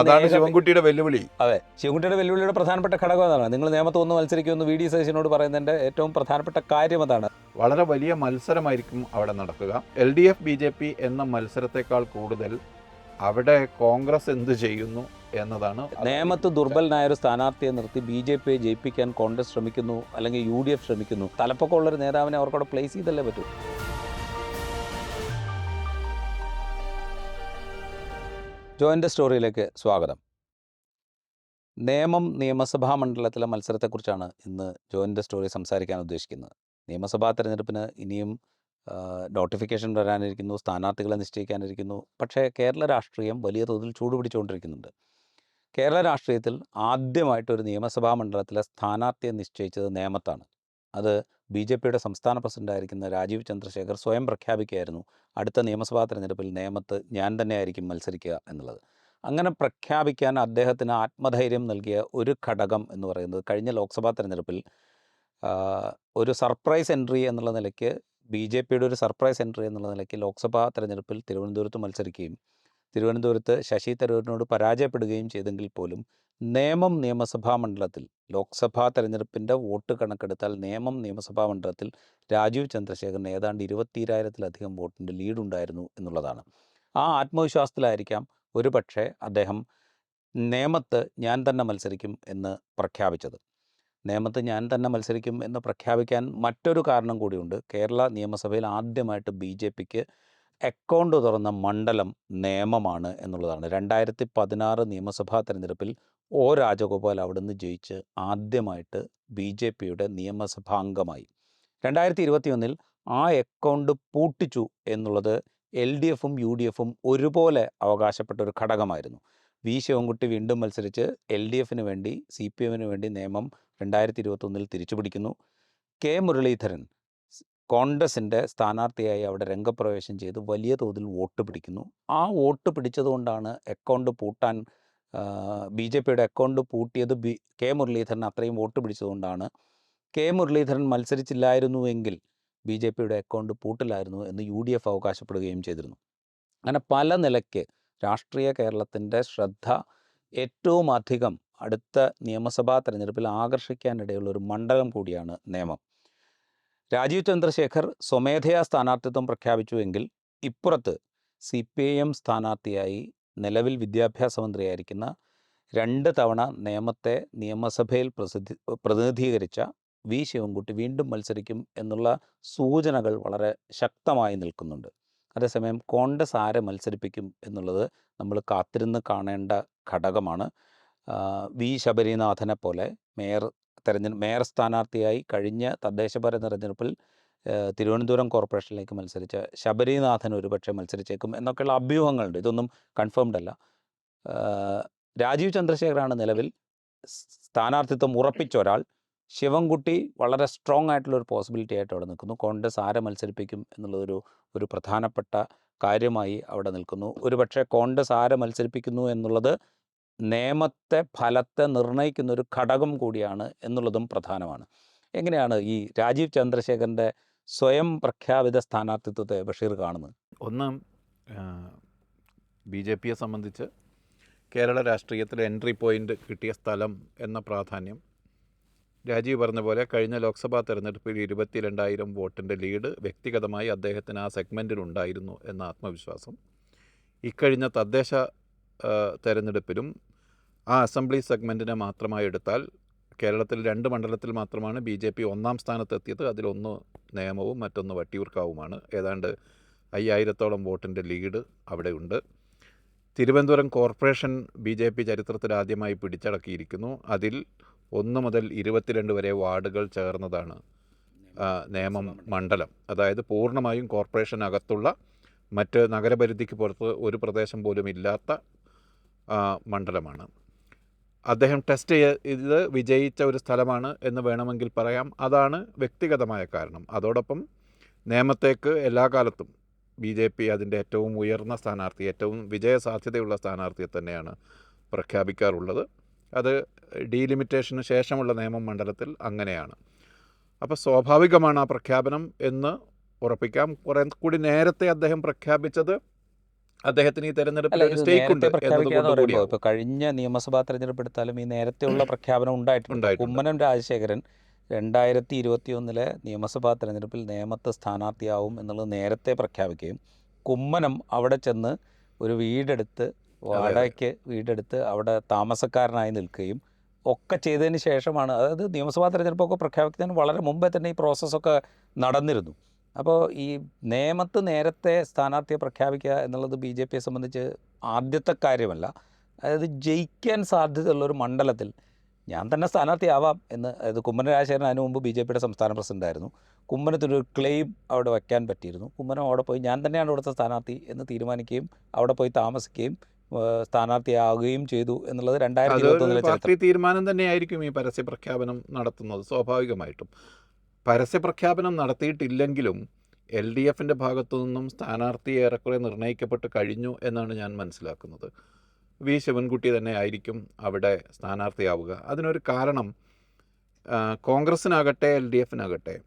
അതാണ് ശിവൻകുട്ടിയുടെ വെല്ലുവിളി. അതെ ശിവൻകുട്ടിയുടെ വെല്ലുവിളിയുടെ പ്രധാനപ്പെട്ട ഘടകം അതാണ്. നിങ്ങൾ നിയമത്തിൽ ഒന്ന് മത്സരിക്കുമെന്ന് വി ഡി സതീശനോട് പറയുന്നതിന്റെ ഏറ്റവും പ്രധാനപ്പെട്ട കാര്യം അതാണ്. വളരെ വലിയ മത്സരമായിരിക്കും അവിടെ നടക്കുക. L D F B J P എന്ന മത്സരത്തെക്കാൾ കൂടുതൽ അവിടെ കോൺഗ്രസ് എന്ത് ചെയ്യുന്നു എന്നതാണ് നേമത്ത് ദുർബലനായ ഒരു സ്ഥാനാർത്ഥിയെ നിർത്തി ബി ജെ പിയെ ജയിപ്പിക്കാൻ കോൺഗ്രസ് ശ്രമിക്കുന്നു അല്ലെങ്കിൽ യു ഡി എഫ് ശ്രമിക്കുന്നു. തലപ്പൊക്കമുള്ള ഒരു നേതാവിനെ അവർക്കവിടെ പ്ലേസ് ചെയ്തല്ലേ പറ്റൂ? ജോയിന്റെ സ്റ്റോറിയിലേക്ക് സ്വാഗതം. നേമം നിയമസഭാ മണ്ഡലത്തിലെ മത്സരത്തെക്കുറിച്ചാണ് ഇന്ന് ജോയിന്റെ സ്റ്റോറി സംസാരിക്കാൻ ഉദ്ദേശിക്കുന്നത്. നിയമസഭാ തെരഞ്ഞെടുപ്പിന് ഇനിയും നോട്ടിഫിക്കേഷൻ വരാനിരിക്കുന്നു സ്ഥാനാർത്ഥികളെ നിശ്ചയിക്കാനിരിക്കുന്നു. പക്ഷേ കേരള രാഷ്ട്രീയം വലിയ തോതിൽ ചൂടുപിടിച്ചുകൊണ്ടിരിക്കുന്നുണ്ട്. കേരള രാഷ്ട്രീയത്തിൽ ആദ്യമായിട്ട് ഒരു നിയമസഭാ മണ്ഡലത്തിലെ സ്ഥാനാർത്ഥിയെ നിശ്ചയിച്ചത് നേമത്താണ്. അത് ബി ജെ പിയുടെ സംസ്ഥാന പ്രസിഡന്റായിരിക്കുന്ന രാജീവ് ചന്ദ്രശേഖർ സ്വയം പ്രഖ്യാപിക്കുകയായിരുന്നു. അടുത്ത നിയമസഭാ തെരഞ്ഞെടുപ്പിൽ നേമത്ത് ഞാൻ തന്നെ ആയിരിക്കും മത്സരിക്കുക എന്നുള്ളത്. അങ്ങനെ പ്രഖ്യാപിക്കാൻ അദ്ദേഹത്തിന് ആത്മധൈര്യം നൽകിയ ഒരു ഘടകം എന്ന് പറയുന്നത് കഴിഞ്ഞ ലോക്സഭാ തെരഞ്ഞെടുപ്പിൽ ഒരു സർപ്രൈസ് എൻട്രി എന്നുള്ള നിലയ്ക്ക് ബി ജെ പിയുടെ ഒരു സർപ്രൈസ് എൻട്രി എന്നുള്ള നിലയ്ക്ക് ലോക്സഭാ തെരഞ്ഞെടുപ്പിൽ തിരുവനന്തപുരത്ത് മത്സരിക്കുകയും തിരുവനന്തപുരത്ത് ശശി തരൂരിനോട് പരാജയപ്പെടുകയും ചെയ്തെങ്കിൽ പോലും നേമം നിയമസഭാ മണ്ഡലത്തിൽ ലോക്സഭാ തെരഞ്ഞെടുപ്പിന്റെ വോട്ട് കണക്കെടുത്താൽ നേമം നിയമസഭാ മണ്ഡലത്തിൽ രാജീവ് ചന്ദ്രശേഖരന് ഏതാണ്ട് ഇരുപത്തിരായിരത്തിലധികം വോട്ടിന്റെ ലീഡുണ്ടായിരുന്നു എന്നുള്ളതാണ്. ആ ആത്മവിശ്വാസത്തിലായിരിക്കാം ഒരു പക്ഷേ അദ്ദേഹം നേമത്ത് ഞാൻ തന്നെ മത്സരിക്കും എന്ന് പ്രഖ്യാപിച്ചത്. നേമത്ത് ഞാൻ തന്നെ മത്സരിക്കും എന്ന് പ്രഖ്യാപിക്കാൻ മറ്റൊരു കാരണം കൂടിയുണ്ട്. കേരള നിയമസഭയിൽ ആദ്യമായിട്ട് ബി ജെ പിക്ക് അക്കൗണ്ട് തുറന്ന മണ്ഡലം നേമമാണ് എന്നുള്ളതാണ്. രണ്ടായിരത്തി പതിനാറ് നിയമസഭാ തെരഞ്ഞെടുപ്പിൽ ഒ രാജഗോപാൽ അവിടുന്ന് ജയിച്ച് ആദ്യമായിട്ട് ബി ജെ പിയുടെ നിയമസഭാംഗമായി രണ്ടായിരത്തി ഇരുപത്തിയൊന്നിൽ ആ അക്കൗണ്ട് പൂട്ടിച്ചു എന്നുള്ളത് എൽ ഡി എഫും യു ഡി എഫും ഒരുപോലെ അവകാശപ്പെട്ട ഒരു ഘടകമായിരുന്നു. വി ശിവൻകുട്ടി വീണ്ടും മത്സരിച്ച് എൽ ഡി എഫിന് വേണ്ടി സി പി എമ്മിന് വേണ്ടി നിയമം രണ്ടായിരത്തി ഇരുപത്തൊന്നിൽ തിരിച്ചുപിടിക്കുന്നു. കെ മുരളീധരൻ കോൺഗ്രസിന്റെ സ്ഥാനാർത്ഥിയായി അവിടെ രംഗപ്രവേശം ചെയ്ത് വലിയ തോതിൽ വോട്ട് പിടിക്കുന്നു. ആ വോട്ട് പിടിച്ചതുകൊണ്ടാണ് അക്കൗണ്ട് പൂട്ടാൻ ബി ജെ പിയുടെ അക്കൗണ്ട് പൂട്ടിയത് ബി കെ മുരളീധരൻ അത്രയും വോട്ട് പിടിച്ചതുകൊണ്ടാണ്. കെ മുരളീധരൻ മത്സരിച്ചില്ലായിരുന്നുവെങ്കിൽ ബി ജെ പിയുടെ അക്കൗണ്ട് പൂട്ടില്ലായിരുന്നു എന്ന് യു ഡി എഫ് അവകാശപ്പെടുകയും ചെയ്തിരുന്നു. അങ്ങനെ പല നിലയ്ക്ക് രാഷ്ട്രീയ കേരളത്തിന്റെ ശ്രദ്ധ ഏറ്റവും അധികം അടുത്ത നിയമസഭാ തെരഞ്ഞെടുപ്പിൽ ആകർഷിക്കാനിടയുള്ള ഒരു മണ്ഡലം കൂടിയാണ് നിയമം രാജീവ് ചന്ദ്രശേഖർ സ്വമേധയാ സ്ഥാനാർത്ഥിത്വം പ്രഖ്യാപിച്ചുവെങ്കിൽ ഇപ്പുറത്ത് സി പി ഐ എം സ്ഥാനാർത്ഥിയായി നിലവിൽ വിദ്യാഭ്യാസ മന്ത്രിയായിരിക്കുന്ന രണ്ട് തവണ നിയമത്തെ നിയമസഭയിൽ പ്രസിദ്ധി പ്രതിനിധീകരിച്ച വി. ശിവൻകുട്ടി വീണ്ടും മത്സരിക്കും എന്നുള്ള സൂചനകൾ വളരെ ശക്തമായി നിൽക്കുന്നുണ്ട്. അതേസമയം കോൺഗ്രസ് ആരെ മത്സരിപ്പിക്കും എന്നുള്ളത് നമ്മൾ കാത്തിരുന്ന് കാണേണ്ട ഘടകമാണ്. വി. ശബരിനാഥനെ പോലെ മേയർ തെരഞ്ഞെടുപ്പ് മേയർ സ്ഥാനാർത്ഥിയായി കഴിഞ്ഞ തദ്ദേശഭര തെരഞ്ഞെടുപ്പിൽ തിരുവനന്തപുരം കോർപ്പറേഷനിലേക്ക് മത്സരിച്ച ശബരിനാഥൻ ഒരുപക്ഷെ മത്സരിച്ചേക്കും എന്നൊക്കെയുള്ള അഭ്യൂഹങ്ങളുണ്ട്. ഇതൊന്നും കൺഫേംഡ് അല്ല. രാജീവ് ചന്ദ്രശേഖരാണ് നിലവിൽ സ്ഥാനാർത്ഥിത്വം ഉറപ്പിച്ച ഒരാൾ. ശിവൻകുട്ടി വളരെ സ്ട്രോങ് ആയിട്ടുള്ള ഒരു പോസിബിലിറ്റി ആയിട്ട് അവിടെ നിൽക്കുന്നു. കോൺഗ്രസ് ആരെ മത്സരിപ്പിക്കും എന്നുള്ളതൊരു ഒരു പ്രധാനപ്പെട്ട കാര്യമായി അവിടെ നിൽക്കുന്നു. ഒരുപക്ഷെ കോൺഗ്രസ് ആരെ മത്സരിപ്പിക്കുന്നു എന്നുള്ളത് നിയമത്തെ ഫലത്തെ നിർണയിക്കുന്ന ഒരു ഘടകം കൂടിയാണ് എന്നുള്ളതും പ്രധാനമാണ്. എങ്ങനെയാണ് ഈ രാജീവ് ചന്ദ്രശേഖരന്റെ സ്വയം പ്രഖ്യാപിത സ്ഥാനാർത്ഥിത്വത്തെ ബഷീർ കാണുന്നത്? ഒന്ന് ബി ജെ പിയെ സംബന്ധിച്ച് കേരള രാഷ്ട്രീയത്തിൽ എൻട്രി പോയിന്റ് കിട്ടിയ സ്ഥലം എന്ന പ്രാധാന്യം. രാജീവ് പറഞ്ഞ പോലെ കഴിഞ്ഞ ലോക്സഭാ തെരഞ്ഞെടുപ്പിൽ ഇരുപത്തിരണ്ടായിരം വോട്ടിന്റെ ലീഡ് വ്യക്തിഗതമായി അദ്ദേഹത്തിന് ആ സെഗ്മെന്റിലുണ്ടായിരുന്നു എന്ന ആത്മവിശ്വാസം. ഇക്കഴിഞ്ഞ തദ്ദേശ തെരഞ്ഞെടുപ്പിലും ആ അസംബ്ലി സെഗ്മെന്റിനെ മാത്രമായി എടുത്താൽ കേരളത്തിൽ രണ്ട് മണ്ഡലത്തിൽ മാത്രമാണ് ബി ജെ പി ഒന്നാം സ്ഥാനത്തെത്തിയത്. അതിലൊന്ന് നേമവും മറ്റൊന്ന് വട്ടിയൂർക്കാവുമാണ്. ഏതാണ്ട് അയ്യായിരത്തോളം വോട്ടിന്റെ ലീഡ് അവിടെയുണ്ട്. Thiruvananthapuram corporation B J P ചരിത്രത്തിൽ ആദ്യമായി പിടിച്ചടക്കിയിരിക്കുന്നു. അതിൽ ഒന്ന് മുതൽ ഇരുപത്തിരണ്ട് വരെ വാർഡുകൾ ചേർന്നതാണ് നേമം മണ്ഡലം. അതായത് പൂർണമായും കോർപ്പറേഷനകത്തുള്ള മറ്റ് നഗരപരിധിക്ക് പുറത്ത് ഒരു പ്രദേശം പോലും ഇല്ലാത്ത മണ്ഡലമാണ്. അദ്ദേഹം ടെസ്റ്റ് ചെയ്ത് വിജയിച്ച ഒരു സ്ഥലമാണ് എന്ന് വേണമെങ്കിൽ പറയാം. അതാണ് വ്യക്തിഗതമായ കാരണം. അതോടൊപ്പം നേമത്തേക്ക് എല്ലാ കാലത്തും ബി ജെ പി അതിന്റെ ഏറ്റവും ഉയർന്ന സ്ഥാനാർത്ഥി ഏറ്റവും വിജയസാധ്യതയുള്ള സ്ഥാനാർത്ഥിയെ തന്നെയാണ് പ്രഖ്യാപിക്കാറുള്ളത്. അത് ഡീലിമിറ്റേഷന് ശേഷമുള്ള നിയമം മണ്ഡലത്തിൽ അങ്ങനെയാണ്. അപ്പോൾ സ്വാഭാവികമാണ് ആ പ്രഖ്യാപനം എന്ന് ഉറപ്പിക്കാം. കുറേ കൂടി നേരത്തെ അദ്ദേഹം പ്രഖ്യാപിച്ചത് അദ്ദേഹത്തിന് ഈ തെരഞ്ഞെടുപ്പിൽ ഒരു സ്റ്റേക്ക് ഉണ്ട് ഇപ്പോൾ കഴിഞ്ഞ നിയമസഭാ തെരഞ്ഞെടുപ്പ് എടുത്താലും ഈ നേരത്തെയുള്ള പ്രഖ്യാപനം ഉണ്ടായിട്ടുണ്ട് ഉണ്ടായിട്ടുണ്ട്. കുമ്മനം രാജശേഖരൻ രണ്ടായിരത്തി ഇരുപത്തി ഒന്നിലെ നിയമസഭാ തെരഞ്ഞെടുപ്പിൽ നേമത്ത് സ്ഥാനാർത്ഥിയാവും എന്നുള്ളത് നേരത്തെ പ്രഖ്യാപിക്കുകയും കുമ്മനം അവിടെ ചെന്ന് ഒരു വീടെടുത്ത് വാടകയ്ക്ക് വീടെടുത്ത് അവിടെ താമസക്കാരനായി നിൽക്കുകയും ഒക്കെ ചെയ്തതിന് ശേഷമാണ്. അതായത് നിയമസഭാ തെരഞ്ഞെടുപ്പൊക്കെ പ്രഖ്യാപിക്കുന്നതിന് വളരെ മുമ്പേ തന്നെ ഈ പ്രോസസ്സൊക്കെ നടന്നിരുന്നു. അപ്പോൾ ഈ നേമത്ത് നേരത്തെ സ്ഥാനാർത്ഥിയെ പ്രഖ്യാപിക്കുക എന്നുള്ളത് ബി ജെ പിയെ സംബന്ധിച്ച് ആദ്യത്തെ കാര്യമല്ല. അതായത് ജയിക്കാൻ സാധ്യതയുള്ള ഒരു മണ്ഡലത്തിൽ ഞാൻ തന്നെ സ്ഥാനാർത്ഥിയാവാം എന്ന് അതായത് കുമ്മനം രാജശേഖരൻ അതിനു മുമ്പ് ബി ജെ പിയുടെ സംസ്ഥാന പ്രസിഡന്റായിരുന്നു കുമ്മനത്തിനൊരു ക്ലെയിം അവിടെ വയ്ക്കാൻ പറ്റിയിരുന്നു. കുമ്മനം അവിടെ പോയി ഞാൻ തന്നെയാണ് ഇവിടുത്തെ സ്ഥാനാർത്ഥി എന്ന് തീരുമാനിക്കുകയും അവിടെ പോയി താമസിക്കുകയും സ്ഥാനാർത്ഥിയാവുകയും ചെയ്തു എന്നുള്ളത് രണ്ടായിരത്തി ഇരുപത്തി ഒന്നിലെ തീരുമാനം തന്നെയായിരിക്കും ഈ പരസ്യ പ്രഖ്യാപനം നടത്തുന്നത് സ്വാഭാവികമായിട്ടും. പരസ്യ പ്രഖ്യാപനം നടത്തിയിട്ടില്ലെങ്കിലും എൽ ഡി എഫിന്റെ ഭാഗത്തു നിന്നും സ്ഥാനാർത്ഥി ഏറെക്കുറെ നിർണയിക്കപ്പെട്ട് കഴിഞ്ഞു എന്നാണ് ഞാൻ മനസ്സിലാക്കുന്നത്. വി. ശിവൻകുട്ടി തന്നെ ആയിരിക്കും അവിടെ സ്ഥാനാർത്ഥിയാവുക. അതിനൊരു കാരണം കോൺഗ്രസ്സിനാകട്ടെ എൽ ഡി എഫിനാകട്ടെ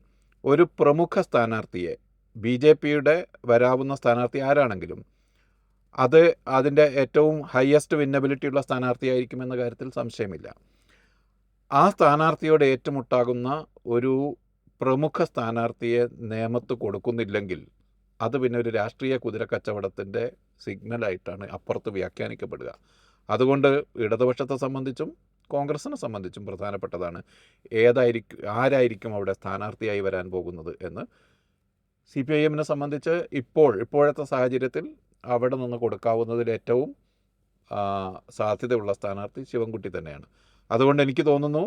ഒരു പ്രമുഖ സ്ഥാനാർത്ഥിയെ ബി ജെ പിയുടെ വരാവുന്ന സ്ഥാനാർത്ഥി ആരാണെങ്കിലും അത് അതിന്റെ ഏറ്റവും ഹയസ്റ്റ് വിന്നബിലിറ്റി ഉള്ള സ്ഥാനാർത്ഥിയായിരിക്കുമെന്ന കാര്യത്തിൽ സംശയമില്ല. ആ സ്ഥാനാർത്ഥിയോട് ഏറ്റുമുട്ടാകുന്ന ഒരു പ്രമുഖ സ്ഥാനാർത്ഥിയെ നിയമത്ത് കൊടുക്കുന്നില്ലെങ്കിൽ അത് പിന്നെ ഒരു രാഷ്ട്രീയ കുതിരക്കച്ചവടത്തിന്റെ സിഗ്നലായിട്ടാണ് അപ്പുറത്ത് വ്യാഖ്യാനിക്കപ്പെടുക. അതുകൊണ്ട് ഇടതുപക്ഷത്തെ സംബന്ധിച്ചും കോൺഗ്രസിനെ സംബന്ധിച്ചും പ്രധാനപ്പെട്ടതാണ് ഏതായിരിക്കും ആരായിരിക്കും അവിടെ സ്ഥാനാർത്ഥിയായി വരാൻ പോകുന്നത് എന്ന്. സി പി ഐ എമ്മിനെ സംബന്ധിച്ച് ഇപ്പോൾ ഇപ്പോഴത്തെ സാഹചര്യത്തിൽ അവിടെ നിന്ന് കൊടുക്കാവുന്നതിൽ ഏറ്റവും സാധ്യതയുള്ള സ്ഥാനാർത്ഥി ശിവൻകുട്ടി തന്നെയാണ്. അതുകൊണ്ട് എനിക്ക് തോന്നുന്നു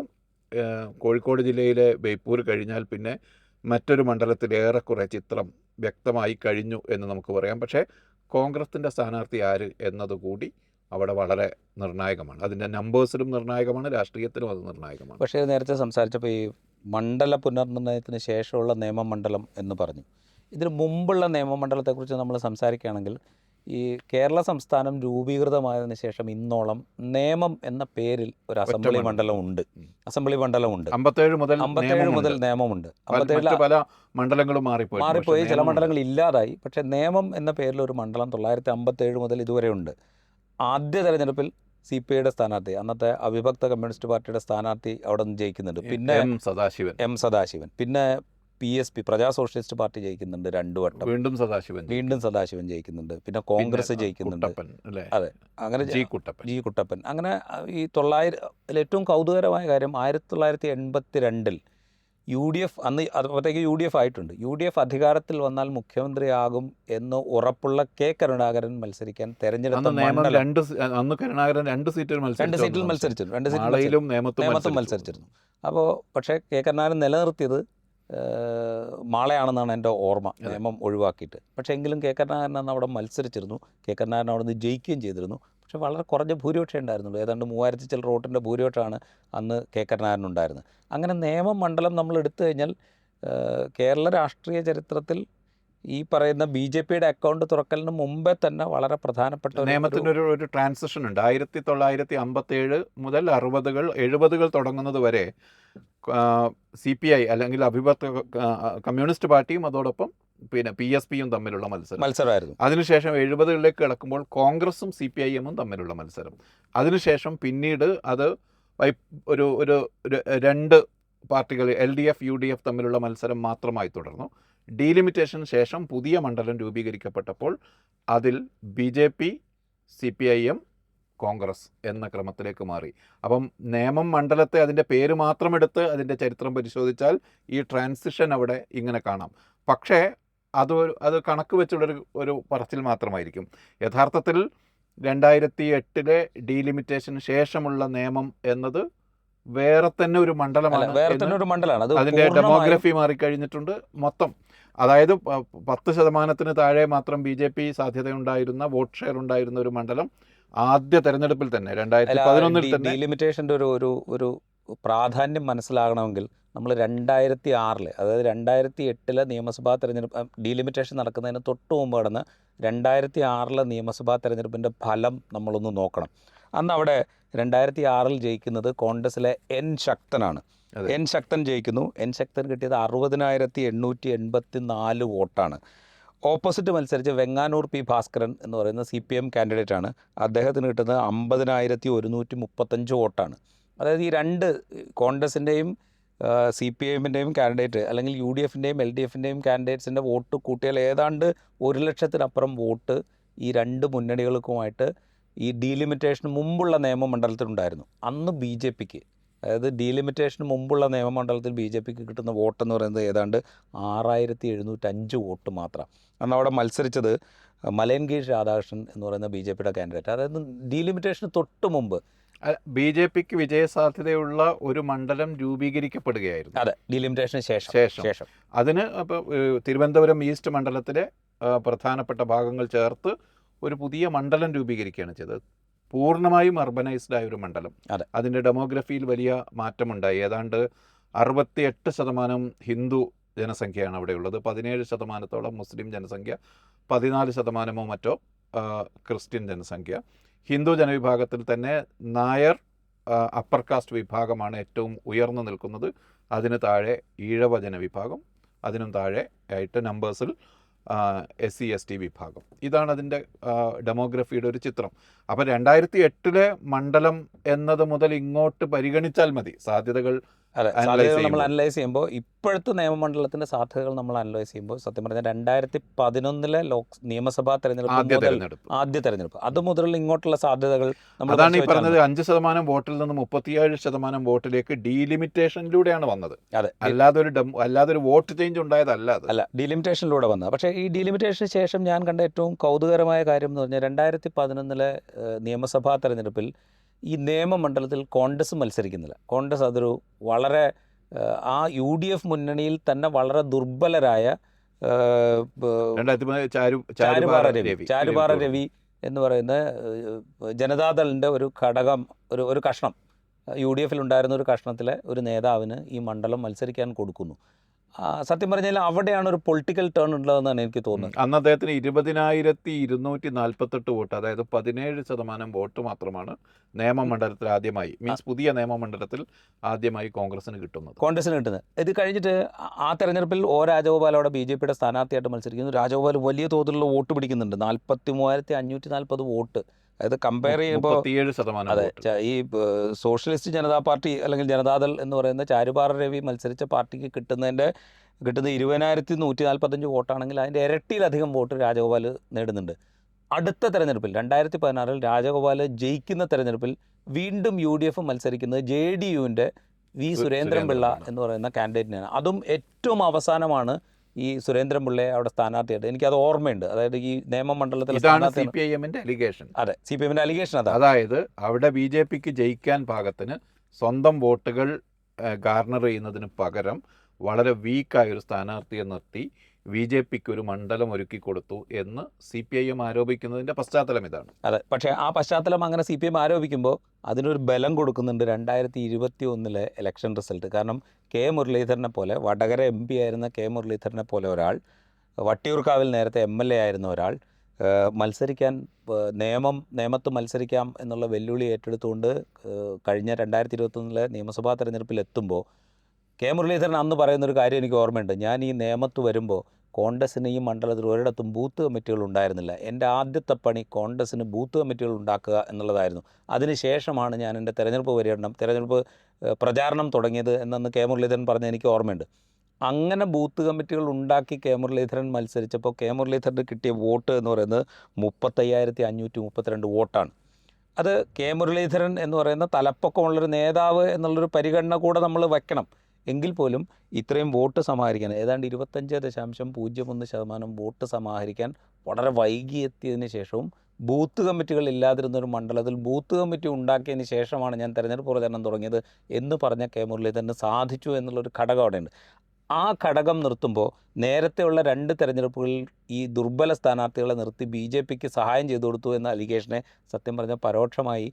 കോഴിക്കോട് ജില്ലയിലെ ബേപ്പൂർ കഴിഞ്ഞാൽ പിന്നെ മറ്റൊരു മണ്ഡലത്തിൽ ഏറെക്കുറെ ചിത്രം വ്യക്തമായി കഴിഞ്ഞു എന്ന് നമുക്ക് പറയാം. പക്ഷേ കോൺഗ്രസിന്റെ സ്ഥാനാർത്ഥി ആര് എന്നതുകൂടി അവിടെ വളരെ നിർണായകമാണ്. അതിന്റെ നമ്പേഴ്സിലും നിർണായകമാണ് രാഷ്ട്രീയത്തിലും അത് നിർണായകമാണ്. പക്ഷേ നേരത്തെ സംസാരിച്ചപ്പോൾ ഈ മണ്ഡല പുനർനിർണയത്തിന് ശേഷമുള്ള നിയമമണ്ഡലം എന്ന് പറഞ്ഞു. ഇതിന് മുമ്പുള്ള നിയമമണ്ഡലത്തെക്കുറിച്ച് നമ്മൾ സംസാരിക്കുകയാണെങ്കിൽ ഈ കേരള സംസ്ഥാനം രൂപീകൃതമായതിന് ശേഷം ഇന്നോളം നേമം എന്ന പേരിൽ ഒരു അസംബ്ലി മണ്ഡലം. ഉണ്ട് അസംബ്ലി മണ്ഡലം ഉണ്ട് അമ്പത്തേഴ് മുതൽ അമ്പത്തേഴ് നിയമമുണ്ട്. മുതൽ നിയമമുണ്ട് പല മണ്ഡലങ്ങളും മാറിപ്പോയി. മാറിപ്പോയി. ചില മണ്ഡലങ്ങൾ ഇല്ലാതായി. പക്ഷെ നേമം എന്ന പേരിൽ ഒരു മണ്ഡലം തൊള്ളായിരത്തി അമ്പത്തേഴ് മുതൽ ഇതുവരെ ഉണ്ട്. ആദ്യ തെരഞ്ഞെടുപ്പിൽ സി പി ഐയുടെ സ്ഥാനാർത്ഥി അന്നത്തെ അവിഭക്ത കമ്മ്യൂണിസ്റ്റ് പാർട്ടിയുടെ സ്ഥാനാർത്ഥി അവിടെ നിന്ന് ജയിക്കുന്നുണ്ട് പിന്നെ എം സദാശിവൻ. എം സദാശിവൻ. പിന്നെ P S P Praja socialist party ജയിക്കുന്നുണ്ട് രണ്ടു വട്ടം. വീണ്ടും സദാശിവൻ വീണ്ടും സദാശിവൻ ജയിക്കുന്നുണ്ട്. പിന്നെ കോൺഗ്രസ് ജയിക്കുന്നുണ്ട്. അതെ. അങ്ങനെ ജി കുട്ടപ്പൻ. ജി കുട്ടപ്പൻ. അങ്ങനെ ഈ തൊള്ളായിരം ഏറ്റവും കൗതുകരമായ കാര്യം ആയിരത്തി തൊള്ളായിരത്തി എൺപത്തി രണ്ടിൽ യു ഡി എഫ് അന്ന് അപ്പോഴത്തേക്ക് യു ഡി എഫ് ആയിട്ടുണ്ട്. യു ഡി എഫ് അധികാരത്തിൽ വന്നാൽ മുഖ്യമന്ത്രിയാകും എന്ന് ഉറപ്പുള്ള കെ കരുണാകരൻ മത്സരിക്കാൻ തെരഞ്ഞെടുത്ത അന്ന് രണ്ട് അന്ന് കരുണാകരൻ രണ്ട് സീറ്റിൽ രണ്ട് സീറ്റിൽ മത്സരിച്ചിരുന്നു. രണ്ട് നേമത്തും നേമത്തും മത്സരിച്ചിരുന്നു. അപ്പോൾ പക്ഷേ കെ കരുണാകരൻ നിലനിർത്തിയത് മാളയാണെന്നാണ് എന്റെ ഓർമ്മ. നിയമം ഒഴിവാക്കിയിട്ട്. പക്ഷേ എങ്കിലും കെ. കരുണാകരൻ അന്ന് അവിടെ മത്സരിച്ചിരുന്നു. കെ. കരുണാകരൻ അവിടെ നിന്ന് ജയിക്കുകയും ചെയ്തിരുന്നു. പക്ഷേ വളരെ കുറഞ്ഞ ഭൂരിപക്ഷം ഉണ്ടായിരുന്നുള്ളൂ. ഏതാണ്ട് മൂവായിരത്തി ചില റോട്ടിന്റെ ഭൂരിപക്ഷമാണ് അന്ന് കെ. കരുണാകരൻ ഉണ്ടായിരുന്നത് അങ്ങനെ നിയമം മണ്ഡലം നമ്മൾ എടുത്തു കഴിഞ്ഞാൽ കേരള രാഷ്ട്രീയ ചരിത്രത്തിൽ ഈ പറയുന്ന ബി ജെ പിയുടെ അക്കൗണ്ട് തുറക്കലിന് മുമ്പേ തന്നെ വളരെ പ്രധാനപ്പെട്ട നിയമത്തിന്റെ ഒരു ഒരു ട്രാൻസിഷൻ ഉണ്ട്. ആയിരത്തി തൊള്ളായിരത്തി അമ്പത്തേഴ് മുതൽ അറുപതുകൾ എഴുപതുകൾ തുടങ്ങുന്നത് വരെ സി പി ഐ അല്ലെങ്കിൽ അഭിഭക്ത കമ്മ്യൂണിസ്റ്റ് പാർട്ടിയും അതോടൊപ്പം പിന്നെ പി എസ് പിയും തമ്മിലുള്ള മത്സരം. മത്സരമായിരുന്നു. അതിനുശേഷം എഴുപതുകളിലേക്ക് കിടക്കുമ്പോൾ കോൺഗ്രസും സി പി ഐ എമ്മും തമ്മിലുള്ള മത്സരം. അതിനുശേഷം പിന്നീട് അത് ഒരു ഒരു ഒരു രണ്ട് പാർട്ടികൾ L D F U D F തമ്മിലുള്ള മത്സരം മാത്രമായി തുടർന്നു. ഡീലിമിറ്റേഷന് ശേഷം പുതിയ മണ്ഡലം രൂപീകരിക്കപ്പെട്ടപ്പോൾ അതിൽ B J P C P I M Congress എന്ന ക്രമത്തിലേക്ക് മാറി. അപ്പം നേമം മണ്ഡലത്തെ അതിന്റെ പേര് മാത്രം എടുത്ത് അതിന്റെ ചരിത്രം പരിശോധിച്ചാൽ ഈ ട്രാൻസിഷൻ അവിടെ ഇങ്ങനെ കാണാം. പക്ഷേ അത് അത് കണക്ക് വെച്ചുള്ളൊരു ഒരു പറച്ചിൽ മാത്രമായിരിക്കും. യഥാർത്ഥത്തിൽ രണ്ടായിരത്തി എട്ടിലെ ഡീലിമിറ്റേഷന് ശേഷമുള്ള നിയമം എന്നത് വേറെ തന്നെ ഒരു മണ്ഡലമാണ് വേറെ തന്നെ ഒരു മണ്ഡലമാണ്. അതിന്റെ ഡെമോഗ്രഫി മാറിക്കഴിഞ്ഞിട്ടുണ്ട്. മൊത്തം അതായത് പത്ത് ശതമാനത്തിന് താഴെ മാത്രം ബി ജെ പി സാധ്യതയുണ്ടായിരുന്ന വോട്ട് ഷെയർ ഉണ്ടായിരുന്ന ഒരു മണ്ഡലം ആദ്യ തെരഞ്ഞെടുപ്പിൽ തന്നെ രണ്ടായിരത്തി പതിനൊന്നിൽ തന്നെ ഡീലിമിറ്റേഷന്റെ ഒരു ഒരു ഒരു പ്രാധാന്യം മനസ്സിലാകണമെങ്കിൽ നമ്മൾ രണ്ടായിരത്തി ആറിൽ അതായത് രണ്ടായിരത്തി എട്ടിലെ നിയമസഭാ തെരഞ്ഞെടുപ്പ് ഡീലിമിറ്റേഷൻ നടക്കുന്നതിന് തൊട്ട് മുമ്പ് കടന്ന് രണ്ടായിരത്തി ആറിലെ നിയമസഭാ തെരഞ്ഞെടുപ്പിന്റെ ഫലം നമ്മളൊന്ന് നോക്കണം അന്ന് അവിടെ രണ്ടായിരത്തി ആറിൽ ജയിക്കുന്നത് കോൺഗ്രസിലെ എൻ ശക്തനാണ്. എൻ ശക്തൻ ജയിക്കുന്നു. എൻ ശക്തൻ കിട്ടിയത് അറുപതിനായിരത്തി എണ്ണൂറ്റി എൺപത്തി നാല് വോട്ടാണ്. ഓപ്പോസിറ്റ് മത്സരിച്ച് വെങ്ങാനൂർ പി ഭാസ്കരൻ എന്ന് പറയുന്ന സി പി എം കാൻഡിഡേറ്റ് ആണ്. അദ്ദേഹത്തിന് കിട്ടുന്നത് അമ്പതിനായിരത്തി ഒരുന്നൂറ്റി മുപ്പത്തഞ്ച് വോട്ടാണ്. അതായത് ഈ രണ്ട് കോൺഗ്രസിന്റെയും സി പി എമ്മിന്റെയും കാൻഡിഡേറ്റ് അല്ലെങ്കിൽ യു ഡി എഫിന്റെയും എൽ ഡി എഫിന്റെയും കാൻഡിഡേറ്റ്സിന്റെ വോട്ട് കൂട്ടിയാൽ ഏതാണ്ട് ഒരു ലക്ഷത്തിനപ്പുറം വോട്ട് ഈ രണ്ട് മുന്നണികൾക്കുമായിട്ട് ഈ ഡീലിമിറ്റേഷന് മുമ്പുള്ള നിയമമണ്ഡലത്തിലുണ്ടായിരുന്നു. അന്ന് ബി ജെ പിക്ക്. അതായത് ഡീലിമിറ്റേഷന് മുമ്പുള്ള നിയമമണ്ഡലത്തിൽ ബി ജെ പിക്ക് കിട്ടുന്ന വോട്ടെന്ന് പറയുന്നത് ഏതാണ്ട് ആറായിരത്തി എഴുന്നൂറ്റഞ്ച് വോട്ട് മാത്രം. അന്ന് അവിടെ മത്സരിച്ചത് മലയൻകീഴ് രാധാകൃഷ്ണൻ എന്ന് പറയുന്ന ബി ജെ പിയുടെ കാൻഡിഡേറ്റ് അതായത് ഡീലിമിറ്റേഷന് തൊട്ട് മുമ്പ്. ബി ജെ പിക്ക് വിജയസാധ്യതയുള്ള ഒരു മണ്ഡലം രൂപീകരിക്കപ്പെടുകയായിരുന്നു. അതെ ഡീലിമിറ്റേഷന് ശേഷം. ശേഷം. ശേഷം. അതിന് തിരുവനന്തപുരം ഈസ്റ്റ് മണ്ഡലത്തിലെ പ്രധാനപ്പെട്ട ഭാഗങ്ങൾ ചേർത്ത് ഒരു പുതിയ മണ്ഡലം രൂപീകരിക്കുകയാണ് ചെയ്തത്. പൂർണമായും അർബനൈസ്ഡ് ആയ ഒരു മണ്ഡലം. അതെ. അതിന്റെ ഡെമോഗ്രഫിയിൽ വലിയ മാറ്റമുണ്ടായി. ഏതാണ്ട് അറുപത്തിയെട്ട് ശതമാനം ഹിന്ദു ജനസംഖ്യയാണ് അവിടെയുള്ളത് പതിനേഴ് ശതമാനത്തോളം മുസ്ലിം ജനസംഖ്യ പതിനാല് ശതമാനമോ മറ്റോ ക്രിസ്ത്യൻ ജനസംഖ്യ. ഹിന്ദു ജനവിഭാഗത്തിൽ തന്നെ നായർ അപ്പർ കാസ്റ്റ് വിഭാഗമാണ് ഏറ്റവും ഉയർന്നു നിൽക്കുന്നത്. അതിന് താഴെ ഈഴവ ജനവിഭാഗം അതിനും താഴെ ആയിട്ട് നമ്പേഴ്സിൽ എസ് സി എസ് ടി വിഭാഗം. ഇതാണ് അതിന്റെ ഡെമോഗ്രഫിയുടെ ഒരു ചിത്രം. അപ്പോൾ രണ്ടായിരത്തി എട്ടിലെ മണ്ഡലം എന്നത് മുതൽ ഇങ്ങോട്ട് പരിഗണിച്ചാൽ മതി. സാധ്യതകൾ അതെ സാധ്യതകൾ നമ്മൾ അനലൈസ് ചെയ്യുമ്പോൾ ഇപ്പോഴത്തെ നിയമമണ്ഡലത്തിന്റെ സാധ്യതകൾ നമ്മൾ അനലൈസ് ചെയ്യുമ്പോൾ സത്യം പറഞ്ഞാൽ രണ്ടായിരത്തി പതിനൊന്നിലെ ലോക് നിയമസഭാ തെരഞ്ഞെടുപ്പ് ആദ്യ മുതൽ തെരഞ്ഞെടുപ്പ്. ആദ്യ തെരഞ്ഞെടുപ്പ്. അത് മുതൽ ഇങ്ങോട്ടുള്ള സാധ്യതകൾ നമ്മൾ അതാണ് ഈ പറഞ്ഞത് അഞ്ച് ശതമാനം വോട്ടിൽ നിന്ന് മുപ്പത്തിയേഴ് ശതമാനം വോട്ടിലേക്ക് ഡീലിമിറ്റേഷനിലൂടെയാണ് വന്നത്. അതെ. അല്ലാതെ ഒരു അല്ലാതെ ഒരു വോട്ട് ചേഞ്ച് ഉണ്ടായതല്ല അല്ല ഡീലിമിറ്റേഷനിലൂടെ വന്നത്. പക്ഷേ ഈ ഡീലിമിറ്റേഷന് ശേഷം ഞാൻ കണ്ട ഏറ്റവും കൗതുകരമായ കാര്യം എന്ന് പറഞ്ഞാൽ രണ്ടായിരത്തി പതിനൊന്നിലെ നിയമസഭാ തെരഞ്ഞെടുപ്പിൽ ഈ നിയമമണ്ഡലത്തിൽ കോൺഗ്രസ് മത്സരിക്കുന്നില്ല. കോൺഗ്രസ് അതൊരു വളരെ ആ യു ഡി എഫ് മുന്നണിയിൽ തന്നെ വളരെ ദുർബലരായ ചാരുപാറ രവി ചാരുപാറ രവി എന്ന് പറയുന്ന ജനതാദളിന്റെ ഒരു ഘടകം ഒരു ഒരു കഷ്ണം യു ഡി എഫിൽ ഉണ്ടായിരുന്ന ഒരു കഷ്ണത്തിലെ ഒരു നേതാവിന് ഈ മണ്ഡലം മത്സരിക്കാൻ കൊടുക്കുന്നു. സത്യം പറഞ്ഞാൽ അവിടെയാണ് ഒരു പൊളിറ്റിക്കൽ ടേൺ ഉള്ളതെന്നാണ് എനിക്ക് തോന്നുന്നത്. അന്ന് അദ്ദേഹത്തിന് ഇരുപതിനായിരത്തി ഇരുന്നൂറ്റി നാൽപ്പത്തെട്ട് വോട്ട് അതായത് പതിനേഴ് ശതമാനം വോട്ട് മാത്രമാണ് നിയമമണ്ഡലത്തിൽ ആദ്യമായി മീൻസ് പുതിയ നിയമമണ്ഡലത്തിൽ ആദ്യമായി കോൺഗ്രസിന് കിട്ടുന്നത്. കോൺഗ്രസിന് കിട്ടുന്നത്. ഇത് കഴിഞ്ഞിട്ട് ആ- ആ തെരഞ്ഞെടുപ്പിൽ ഓ രാജഗോപാൽ അവിടെ ബി ജെ പിയുടെ സ്ഥാനാർത്ഥിയായിട്ട് മത്സരിക്കുന്നു. രാജഗോപാൽ വലിയ തോതിലുള്ള വോട്ട് പിടിക്കുന്നുണ്ട്. നാൽപ്പത്തി മൂവായിരത്തി അഞ്ഞൂറ്റി നാൽപ്പത് വോട്ട്. അതായത് കമ്പയർ ചെയ്യുമ്പോൾ ശതമാനം അതെ ഈ സോഷ്യലിസ്റ്റ് ജനതാ പാർട്ടി അല്ലെങ്കിൽ ജനതാദൾ എന്ന് പറയുന്ന ചാരുപാറ രവി മത്സരിച്ച പാർട്ടിക്ക് കിട്ടുന്നതിന്റെ കിട്ടുന്ന ഇരുപതിനായിരത്തി നൂറ്റി നാൽപ്പത്തഞ്ച് വോട്ടാണെങ്കിൽ അതിന്റെ ഇരട്ടിയിലധികം വോട്ട് രാജഗോപാൽ നേടുന്നുണ്ട്. അടുത്ത തെരഞ്ഞെടുപ്പിൽ രണ്ടായിരത്തി പതിനാറിൽ രാജഗോപാൽ ജയിക്കുന്ന തെരഞ്ഞെടുപ്പിൽ വീണ്ടും യു ഡി എഫ് മത്സരിക്കുന്നത് ജെ ഡി യുവിന്റെ വി സുരേന്ദ്രൻ സുരേന്ദ്രൻപിള്ള. എന്ന് പറയുന്ന കാൻഡിഡേറ്റിനാണ് അതും ഏറ്റവും അവസാനമാണ് ഈ സുരേന്ദ്രൻപിള്ളയെ അവിടെ സ്ഥാനാർത്ഥിയായിട്ട് എനിക്കത് ഓർമ്മയുണ്ട്. അതായത് ഈ നിയമമണ്ഡലത്തിലെ ഇതാണ് സി സ്ഥാനാർത്ഥി പി ഐ എമ്മിന്റെ അലിഗേഷൻ. അതെ സി പി എമ്മിന്റെ അലിഗേഷൻ അതാണ്. അതായത് അവിടെ ബി ജെ പിക്ക് ജയിക്കാൻ പാകത്തിന് സ്വന്തം വോട്ടുകൾ ഗാർണർ ചെയ്യുന്നതിന് പകരം വളരെ വീക്കായ ഒരു സ്ഥാനാർത്ഥിയെ നിർത്തി. ബി ജെ പിക്ക് ഒരു മണ്ഡലം ഒരുക്കി കൊടുത്തു എന്ന് സി പി ഐ എം ആരോപിക്കുന്നതിന്റെ പശ്ചാത്തലം ഇതാണ്. അതെ പക്ഷേ ആ പശ്ചാത്തലം അങ്ങനെ സി പി എം ആരോപിക്കുമ്പോൾ അതിനൊരു ബലം കൊടുക്കുന്നുണ്ട് രണ്ടായിരത്തി ഇരുപത്തി ഒന്നിലെ ഇലക്ഷൻ റിസൾട്ട് കാരണം കെ മുരളീധരനെ പോലെ വടകര എം പി ആയിരുന്ന കെ മുരളീധരനെ പോലെ ഒരാൾ വട്ടിയൂർക്കാവിൽ നേരത്തെ എം എൽ എ ആയിരുന്ന ഒരാൾ മത്സരിക്കാൻ നിയമം നിയമത്ത് മത്സരിക്കാം എന്നുള്ള വെല്ലുവിളി ഏറ്റെടുത്തുകൊണ്ട് കഴിഞ്ഞ രണ്ടായിരത്തി ഇരുപത്തൊന്നിലെ നിയമസഭാ തെരഞ്ഞെടുപ്പിൽ എത്തുമ്പോൾ കെ മുരളീധരൻ അന്ന് പറയുന്നൊരു കാര്യം എനിക്ക് ഓർമ്മയുണ്ട്. ഞാൻ ഈ നിയമത്ത് വരുമ്പോൾ കോൺഗ്രസ്സിന് ഈ മണ്ഡലത്തിൽ ഒരിടത്തും ബൂത്ത് കമ്മിറ്റികൾ ഉണ്ടായിരുന്നില്ല. എന്റെ ആദ്യത്തെ പണി കോൺഗ്രസ്സിന് ബൂത്ത് കമ്മിറ്റികൾ ഉണ്ടാക്കുക എന്നുള്ളതായിരുന്നു. അതിനുശേഷമാണ് ഞാൻ എന്റെ തെരഞ്ഞെടുപ്പ് പര്യടനം തെരഞ്ഞെടുപ്പ് പ്രചാരണം തുടങ്ങിയത് എന്നന്ന് കെ മുരളീധരൻ പറഞ്ഞ എനിക്ക് ഓർമ്മയുണ്ട്. അങ്ങനെ ബൂത്ത് കമ്മിറ്റികൾ ഉണ്ടാക്കി കെ മുരളീധരൻ മത്സരിച്ചപ്പോൾ കെ മുരളീധരന് കിട്ടിയ വോട്ട് എന്ന് പറയുന്നത് മുപ്പത്തയ്യായിരത്തി അഞ്ഞൂറ്റി മുപ്പത്തിരണ്ട് വോട്ടാണ്. അത് കെ മുരളീധരൻ എന്ന് പറയുന്ന തലപ്പൊക്കമുള്ളൊരു നേതാവ് എന്നുള്ളൊരു പരിഗണന കൂടെ നമ്മൾ വെക്കണം. എങ്കിൽ പോലും ഇത്രയും വോട്ട് സമാഹരിക്കാൻ ഏതാണ്ട് ഇരുപത്തഞ്ച് ദശാംശം പൂജ്യം ഒന്ന് ശതമാനം വോട്ട് സമാഹരിക്കാൻ വളരെ വൈകിയെത്തിയതിന് ശേഷവും ബൂത്ത് കമ്മിറ്റികൾ ഇല്ലാതിരുന്ന ഒരു മണ്ഡലത്തിൽ ബൂത്ത് കമ്മിറ്റി ഉണ്ടാക്കിയതിന് ശേഷമാണ് ഞാൻ തെരഞ്ഞെടുപ്പ് പ്രചരണം തുടങ്ങിയത് എന്ന് പറഞ്ഞ കെ മുരളീധരന് സാധിച്ചു എന്നുള്ളൊരു ഘടകം അവിടെയുണ്ട്. ആ ഘടകം നിർത്തുമ്പോൾ നേരത്തെയുള്ള രണ്ട് തെരഞ്ഞെടുപ്പുകളിൽ ഈ ദുർബല സ്ഥാനാർത്ഥികളെ നിർത്തി ബി ജെ പിക്ക് സഹായം ചെയ്തു കൊടുത്തു എന്ന അലിഗേഷനെ സത്യം പറഞ്ഞാൽ പരോക്ഷമായി